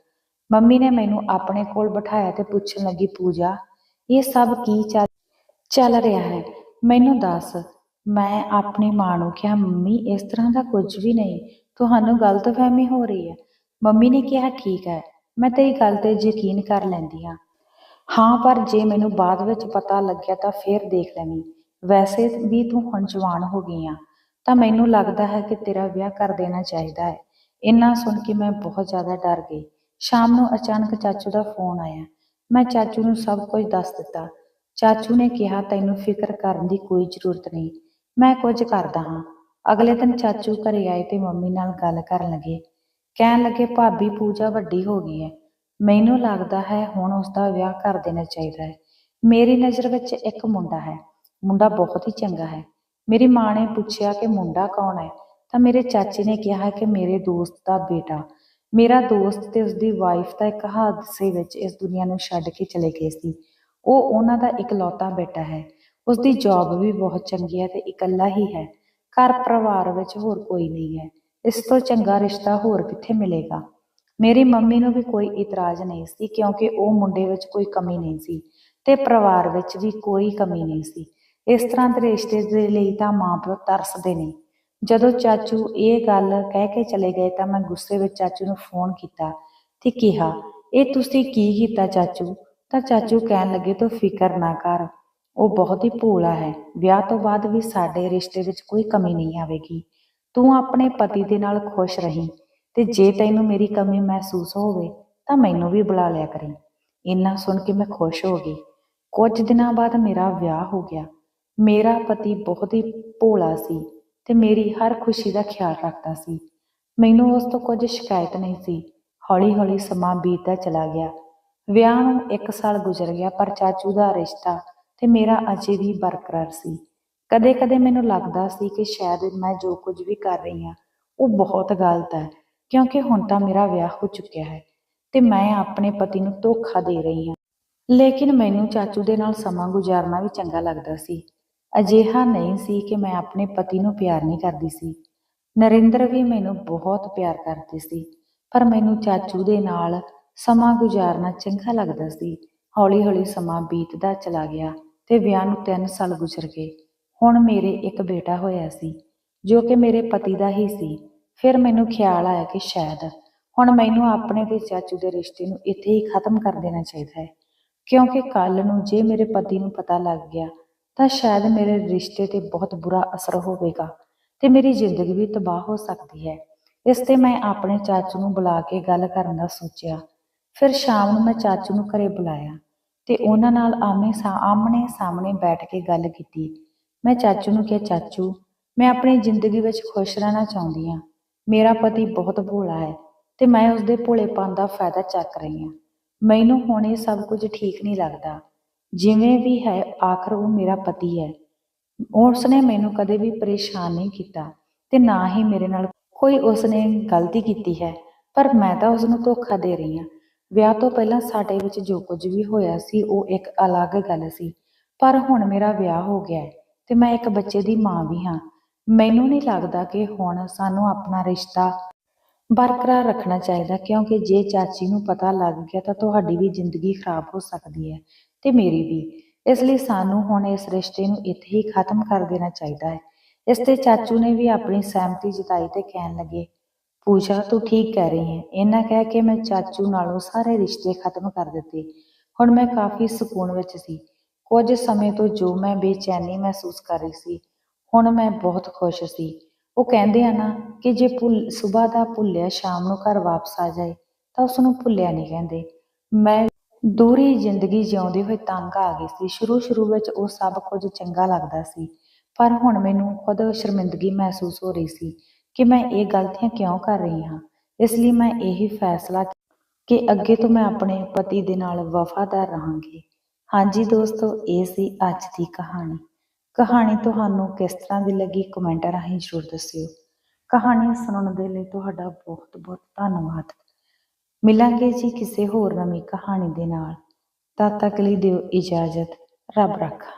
A: ਮੰਮੀ ਨੇ ਮੈਨੂੰ ਆਪਣੇ ਕੋਲ ਬਿਠਾਇਆ ਤੇ ਪੁੱਛਣ ਲੱਗੀ, ਪੂਜਾ, ਇਹ ਸਭ ਕੀ ਚੱਲ ਚੱਲ ਰਿਹਾ ਹੈ? ਮੈਨੂੰ ਦੱਸ, ਮੈਂ ਆਪਣੀ ਮਾਂ ਨੂੰ ਕਿਹਾ, ਮੰਮੀ, ਇਸ ਤਰ੍ਹਾਂ ਦਾ ਕੁਝ ਵੀ ਨਹੀਂ, ਤੁਹਾਨੂੰ ਗਲਤਫਹਿਮੀ ਹੋ ਰਹੀ ਹੈ। ਮੰਮੀ ਨੇ ਕਿਹਾ, ਠੀਕ ਹੈ, ਮੈਂ ਤੇਰੀ ਗੱਲ ਤੇ ਯਕੀਨ ਕਰ ਲੈਂਦੀ ਹਾਂ। ਹਾਂ, ਪਰ ਜੇ ਮੈਨੂੰ ਬਾਅਦ ਵਿੱਚ ਪਤਾ ਲੱਗਿਆ ਤਾਂ ਫੇਰ ਦੇਖ ਲੈਣੀ ਵੈਸੇ ਵੀ ਤੂੰ ਹੁਣ ਜਵਾਨ ਹੋ ਗਈ ਆ, ਤਾਂ ਮੈਨੂੰ ਲੱਗਦਾ ਹੈ ਕਿ ਤੇਰਾ ਵਿਆਹ ਕਰ ਦੇਣਾ ਚਾਹੀਦਾ ਹੈ। ਇੰਨਾ ਸੁਣ ਕੇ ਮੈਂ ਬਹੁਤ ਜ਼ਿਆਦਾ ਡਰ ਗਈ। ਸ਼ਾਮ ਨੂੰ ਅਚਾਨਕ ਚਾਚੂ ਦਾ ਫੋਨ ਆਇਆ। ਮੈਂ ਚਾਚੂ ਨੂੰ ਸਭ ਕੁਝ ਦੱਸ ਦਿੱਤਾ। ਚਾਚੂ ਨੇ ਕਿਹਾ, ਤੈਨੂੰ ਫਿਕਰ ਕਰਨ ਦੀ ਕੋਈ ਜ਼ਰੂਰਤ ਨਹੀਂ। ਮੈਂ ਕੁਝ ਕਰਦਾ ਹਾਂ। ਅਗਲੇ ਦਿਨ ਚਾਚੂ ਘਰੇ ਆਏ ਤੇ ਮੰਮੀ ਨਾਲ ਗੱਲ ਕਰਨ ਲੱਗੇ। ਕਹਿਣ ਲੱਗੇ, ਭਾਬੀ ਪੂਜਾ ਵੱਡੀ ਹੋ ਗਈ ਹੈ। ਮੈਨੂੰ ਲੱਗਦਾ ਹੈ ਹੁਣ ਉਸ ਦਾ ਵਿਆਹ ਕਰ ਦੇਣਾ ਚਾਹੀਦਾ ਹੈ। ਮੇਰੀ ਨਜ਼ਰ ਵਿੱਚ ਇੱਕ ਮੁੰਡਾ ਹੈ। ਮੁੰਡਾ ਬਹੁਤ ਹੀ ਚੰਗਾ ਹੈ। ਮੇਰੀ ਮਾਂ ਨੇ ਪੁੱਛਿਆ ਕਿ ਮੁੰਡਾ ਕੌਣ ਹੈ? ਤਾਂ ਮੇਰੇ ਚਾਚੇ ਨੇ ਕਿਹਾ ਕਿ ਮੇਰੇ ਦੋਸਤ ਦਾ ਬੇਟਾ। ਮੇਰਾ ਦੋਸਤ ਤੇ ਉਸਦੀ ਵਾਈਫ ਤਾਂ ਇੱਕ ਹਾਦਸੇ ਵਿੱਚ ਇਸ ਦੁਨੀਆ ਨੂੰ ਛੱਡ ਕੇ ਚਲੇ ਗਏ ਸੀ। ਉਹ ਉਹਨਾਂ ਦਾ ਇਕਲੌਤਾ ਬੇਟਾ ਹੈ। ਉਸਦੀ ਜੌਬ ਵੀ ਬਹੁਤ ਚੰਗੀ ਹੈ ਤੇ ਇਕੱਲਾ ਹੀ ਹੈ। ਘਰ ਪਰਿਵਾਰ ਵਿੱਚ ਹੋਰ ਕੋਈ ਨਹੀਂ ਹੈ। ਇਸ ਤੋਂ ਚੰਗਾ ਰਿਸ਼ਤਾ ਹੋਰ ਕਿੱਥੇ ਮਿਲੇਗਾ? ਮੇਰੀ ਮੰਮੀ ਨੂੰ ਵੀ ਕੋਈ ਇਤਰਾਜ਼ ਨਹੀਂ ਸੀ ਕਿਉਂਕਿ ਉਹ ਮੁੰਡੇ ਵਿੱਚ ਕੋਈ ਕਮੀ ਨਹੀਂ ਸੀ ਤੇ ਪਰਿਵਾਰ ਵਿੱਚ ਵੀ ਕੋਈ ਕਮੀ ਨਹੀਂ ਸੀ। ਇਸ ਤਰ੍ਹਾਂ ਦੇ ਰਿਸ਼ਤੇ ਦੇ ਲਈ ਤਾਂ ਮਾਂ-ਪਿਓ ਤਰਸਦੇ ਨੇ। ਜਦੋਂ ਚਾਚੂ ਇਹ ਗੱਲ ਕਹਿ ਕੇ ਚਲੇ ਗਏ ਤਾਂ ਮੈਂ ਗੁੱਸੇ ਵਿੱਚ ਚਾਚੂ ਨੂੰ ਫੋਨ ਕੀਤਾ ਤੇ ਕਿਹਾ, ਇਹ ਤੁਸੀਂ ਕੀ ਕੀਤਾ ਚਾਚੂ? ਤਾਂ ਚਾਚੂ ਕਹਿਣ ਲੱਗੇ, ਤੂੰ ਫਿਕਰ ਨਾ ਕਰ, ਉਹ ਬਹੁਤ ਹੀ ਭੋਲਾ ਹੈ। ਵਿਆਹ ਤੋਂ ਬਾਅਦ ਵੀ ਸਾਡੇ ਰਿਸ਼ਤੇ ਵਿੱਚ ਕੋਈ ਕਮੀ ਨਹੀਂ ਆਵੇਗੀ। ਤੂੰ ਆਪਣੇ ਪਤੀ ਦੇ ਨਾਲ ਖੁਸ਼ ਰਹੀਂ ਤੇ ਜੇ ਤੈਨੂੰ ਮੇਰੀ ਕਮੀ ਮਹਿਸੂਸ ਹੋਵੇ ਤਾਂ ਮੈਨੂੰ ਵੀ ਬੁਲਾ ਲਿਆ ਕਰੀਂ। ਇੰਨਾ ਸੁਣ ਕੇ ਮੈਂ ਖੁਸ਼ ਹੋ ਗਈ। ਕੁਝ ਦਿਨਾਂ ਬਾਅਦ ਮੇਰਾ ਵਿਆਹ ਹੋ ਗਿਆ। ਮੇਰਾ ਪਤੀ ਬਹੁਤ ਹੀ ਭੋਲਾ ਸੀ। ਤੇ ਮੇਰੀ ਹਰ ਖੁਸ਼ੀ ਦਾ ਖਿਆਲ ਰੱਖਦਾ ਸੀ। ਮੈਨੂੰ ਉਸ ਤੋਂ ਕੁਝ ਸ਼ਿਕਾਇਤ ਨਹੀਂ ਸੀ। ਹੌਲੀ-ਹੌਲੀ ਸਮਾਂ ਬੀਤਦਾ ਚਲਾ ਗਿਆ। ਵਿਆਹ ਨੂੰ 1 ਸਾਲ ਗੁਜ਼ਰ ਗਿਆ ਪਰ ਚਾਚੂ ਦਾ ਰਿਸ਼ਤਾ ਤੇ ਮੇਰਾ ਅਜੇ ਵੀ ਬਰਕਰਾਰ ਸੀ। ਕਦੇ-ਕਦੇ ਮੈਨੂੰ ਲੱਗਦਾ ਸੀ ਕਿ ਸ਼ਾਇਦ ਮੈਂ ਜੋ ਕੁਝ ਵੀ ਕਰ ਰਹੀ ਹਾਂ, ਉਹ ਬਹੁਤ ਗਲਤ ਹੈ, ਕਿਉਂਕਿ ਹੁਣ ਤਾਂ ਮੇਰਾ ਵਿਆਹ ਹੋ ਚੁੱਕਿਆ ਹੈ ਤੇ ਮੈਂ ਆਪਣੇ ਪਤੀ ਨੂੰ ਧੋਖਾ ਦੇ ਰਹੀ ਹਾਂ। ਲੇਕਿਨ ਮੈਨੂੰ ਚਾਚੂ ਦੇ ਨਾਲ ਸਮਾਂ ਗੁਜ਼ਾਰਨਾ ਵੀ ਚੰਗਾ ਲੱਗਦਾ ਸੀ। ਅਜਿਹਾ ਨਹੀਂ ਸੀ ਕਿ ਮੈਂ ਆਪਣੇ ਪਤੀ ਨੂੰ ਪਿਆਰ ਨਹੀਂ ਕਰਦੀ ਸੀ। ਨਰਿੰਦਰ ਵੀ ਮੈਨੂੰ ਬਹੁਤ ਪਿਆਰ ਕਰਦੀ ਸੀ, ਪਰ ਮੈਨੂੰ ਚਾਚੂ ਦੇ ਨਾਲ ਸਮਾਂ ਗੁਜ਼ਾਰਨਾ ਚੰਗਾ ਲੱਗਦਾ ਸੀ। ਹੌਲੀ-ਹੌਲੀ ਸਮਾਂ ਬੀਤਦਾ ਚਲਾ ਗਿਆ ਤੇ ਵਿਆਹ ਨੂੰ 3 ਸਾਲ ਗੁਜ਼ਰ ਗਏ। ਹੁਣ ਮੇਰੇ ਇੱਕ ਬੇਟਾ ਹੋਇਆ ਸੀ, ਜੋ ਕਿ ਮੇਰੇ ਪਤੀ ਦਾ ਹੀ ਸੀ। ਫਿਰ ਮੈਨੂੰ ਖਿਆਲ ਆਇਆ ਕਿ ਸ਼ਾਇਦ ਹੁਣ ਮੈਨੂੰ ਆਪਣੇ ਤੇ ਚਾਚੂ ਦੇ ਰਿਸ਼ਤੇ ਨੂੰ ਇੱਥੇ ਹੀ ਖਤਮ ਕਰ ਦੇਣਾ ਚਾਹੀਦਾ ਹੈ, ਕਿਉਂਕਿ ਕੱਲ ਨੂੰ ਜੇ ਮੇਰੇ ਪਤੀ ਨੂੰ ਪਤਾ ਲੱਗ ਗਿਆ ਤਾਂ ਸ਼ਾਇਦ ਮੇਰੇ ਰਿਸ਼ਤੇ ਤੇ ਬਹੁਤ ਬੁਰਾ ਅਸਰ ਹੋਵੇਗਾ ਤੇ ਮੇਰੀ ਜ਼ਿੰਦਗੀ ਵੀ ਤਬਾਹ ਹੋ ਸਕਦੀ ਹੈ। ਇਸ ਤੇ ਮੈਂ ਆਪਣੇ ਚਾਚੂ ਨੂੰ ਬੁਲਾ ਕੇ ਗੱਲ ਕਰਨ ਦਾ ਸੋਚਿਆ। ਫਿਰ ਸ਼ਾਮ ਨੂੰ ਮੈਂ ਚਾਚੂ ਨੂੰ ਘਰੇ ਬੁਲਾਇਆ ਤੇ ਉਹਨਾਂ ਨਾਲ ਆਮੇ ਸਾ ਆਮਣੇ ਸਾਹਮਣੇ ਬੈਠ ਕੇ ਗੱਲ ਕੀਤੀ। ਮੈਂ ਚਾਚੂ ਨੂੰ ਕਿਹਾ, ਚਾਚੂ, ਮੈਂ ਆਪਣੀ ਜ਼ਿੰਦਗੀ ਵਿੱਚ ਖੁਸ਼ ਰਹਿਣਾ ਚਾਹੁੰਦੀ ਹਾਂ। ਮੇਰਾ ਪਤੀ ਬਹੁਤ ਭੋਲਾ ਹੈ ਤੇ ਮੈਂ ਉਸਦੇ ਭੋਲੇਪਨ ਦਾ ਫਾਇਦਾ ਚੱਕ ਰਹੀ ਹਾਂ। ਮੈਨੂੰ ਹੁਣ ਇਹ ਸਭ ਕੁਝ ਠੀਕ ਨਹੀਂ ਲੱਗਦਾ। ਜਿਵੇਂ ਵੀ ਹੈ, ਆਖਰ ਉਹ ਮੇਰਾ ਪਤੀ ਹੈ। ਉਸਨੇ ਮੈਨੂੰ ਕਦੇ ਵੀ ਪਰੇਸ਼ਾਨ ਨਹੀਂ ਕੀਤਾ ਤੇ ਨਾ ਹੀ ਮੇਰੇ ਨਾਲ ਕੋਈ ਉਸਨੇ ਗਲਤੀ ਕੀਤੀ ਹੈ। ਪਰ ਮੈਂ ਤਾਂ ਉਸਨੂੰ ਧੋਖਾ ਦੇ ਰਹੀ ਹਾਂ। ਵਿਆਹ ਤੋਂ ਪਹਿਲਾਂ ਸਾਡੇ ਵਿੱਚ ਜੋ ਕੁਝ ਵੀ ਹੋਇਆ ਸੀ, ਉਹ ਇੱਕ ਅਲੱਗ ਗੱਲ ਸੀ। ਪਰ ਹੁਣ ਮੇਰਾ ਵਿਆਹ ਹੋ ਗਿਆ ਤੇ ਮੈਂ ਇੱਕ ਬੱਚੇ ਦੀ ਮਾਂ ਵੀ ਹਾਂ। ਮੈਨੂੰ ਨਹੀਂ ਲੱਗਦਾ ਕਿ ਹੁਣ ਸਾਨੂੰ ਆਪਣਾ ਰਿਸ਼ਤਾ ਬਰਕਰਾਰ ਰੱਖਣਾ ਚਾਹੀਦਾ, ਕਿਉਂਕਿ ਜੇ ਚਾਚੀ ਨੂੰ ਪਤਾ ਲੱਗ ਗਿਆ ਤਾਂ ਤੁਹਾਡੀ ਵੀ ਜ਼ਿੰਦਗੀ ਖਰਾਬ ਹੋ ਸਕਦੀ ਹੈ। ਤੇ ਮੇਰੀ ਵੀ। ਇਸ ਲਈ ਸਾਨੂੰ ਹੁਣ ਇਸ ਰਿਸ਼ਤੇ ਨੂੰ ਇੱਥੇ ਹੀ ਖਤਮ ਕਰ ਦੇਣਾ ਚਾਹੀਦਾ ਹੈ। ਇਸ ਤੇ ਚਾਚੂ ਨੇ ਵੀ ਆਪਣੀ ਸਹਿਮਤੀ ਜਤਾਈ ਤੇ ਕਹਿਣ ਲੱਗੇ, ਪੂਜਾ, ਤੂੰ ਠੀਕ ਕਹਿ ਰਹੀ ਹੈ। ਇਹਨਾਂ ਕਹਿ ਕੇ ਮੈਂ ਚਾਚੂ ਨਾਲੋਂ ਸਾਰੇ ਰਿਸ਼ਤੇ ਖਤਮ ਕਰ ਦਿੱਤੇ। ਹੁਣ ਮੈਂ ਕਾਫੀ ਸਕੂਨ ਵਿੱਚ ਸੀ। ਕੁਝ ਸਮੇਂ ਤੋਂ ਜੋ ਮੈਂ ਬੇਚੈਨੀ ਮਹਿਸੂਸ ਕਰ ਰਹੀ ਸੀ, ਹੁਣ ਮੈਂ ਬਹੁਤ ਖੁਸ਼ ਸੀ। ਉਹ ਕਹਿੰਦੇ ਆ ਨਾ ਕਿ ਜੇ ਭੁੱਲ ਸਵੇਰ ਦਾ ਭੁੱਲਿਆ ਸ਼ਾਮ ਨੂੰ ਘਰ ਵਾਪਸ ਆ ਜਾਏ, ਤਾਂ ਉਸ ਨੂੰ ਭੁੱਲਿਆ ਨਹੀਂ ਕਹਿੰਦੇ। ਮੈਂ ਦੂਰੀ ਜ਼ਿੰਦਗੀ ਜਿਉਂਦੇ ਹੋਏ ਤੰਗ ਆ ਗਈ ਸੀ। ਸ਼ੁਰੂ ਸ਼ੁਰੂ ਵਿੱਚ ਉਹ ਸਭ ਕੁਝ ਚੰਗਾ ਲੱਗਦਾ ਸੀ, ਪਰ ਹੁਣ ਮੈਨੂੰ ਖੁਦ ਸ਼ਰਮਿੰਦਗੀ ਮਹਿਸੂਸ ਹੋ ਰਹੀ ਸੀ ਕਿ ਮੈਂ ਇਹ ਗਲਤੀਆਂ ਕਿਉਂ ਕਰ ਰਹੀ ਹਾਂ। ਇਸ ਲਈ ਮੈਂ ਇਹੀ ਫੈਸਲਾ ਕਿ ਅੱਗੇ ਤੋਂ ਮੈਂ ਆਪਣੇ ਪਤੀ ਦੇ ਨਾਲ ਵਫਾਦਾਰ ਰਹਾਂਗੀ। ਹਾਂਜੀ ਦੋਸਤੋ, ਇਹ ਸੀ ਅੱਜ ਦੀ ਕਹਾਣੀ। ਕਹਾਣੀ ਤੁਹਾਨੂੰ ਕਿਸ ਤਰ੍ਹਾਂ ਦੀ ਲੱਗੀ ਕਮੈਂਟ ਰਾਹੀਂ ਜ਼ਰੂਰ ਦੱਸਿਓ। ਕਹਾਣੀ ਸੁਣਨ ਦੇ ਲਈ ਤੁਹਾਡਾ ਬਹੁਤ ਬਹੁਤ ਧੰਨਵਾਦ। ਮਿਲਾਂਗੇ ਜੀ ਕਿਸੇ ਹੋਰ ਨਵੀਂ ਕਹਾਣੀ ਦੇ ਨਾਲ। ਤਦ ਤੱਕ ਲਈ ਦਿਓ ਇਜਾਜ਼ਤ। ਰੱਬ ਰਾਖਾ।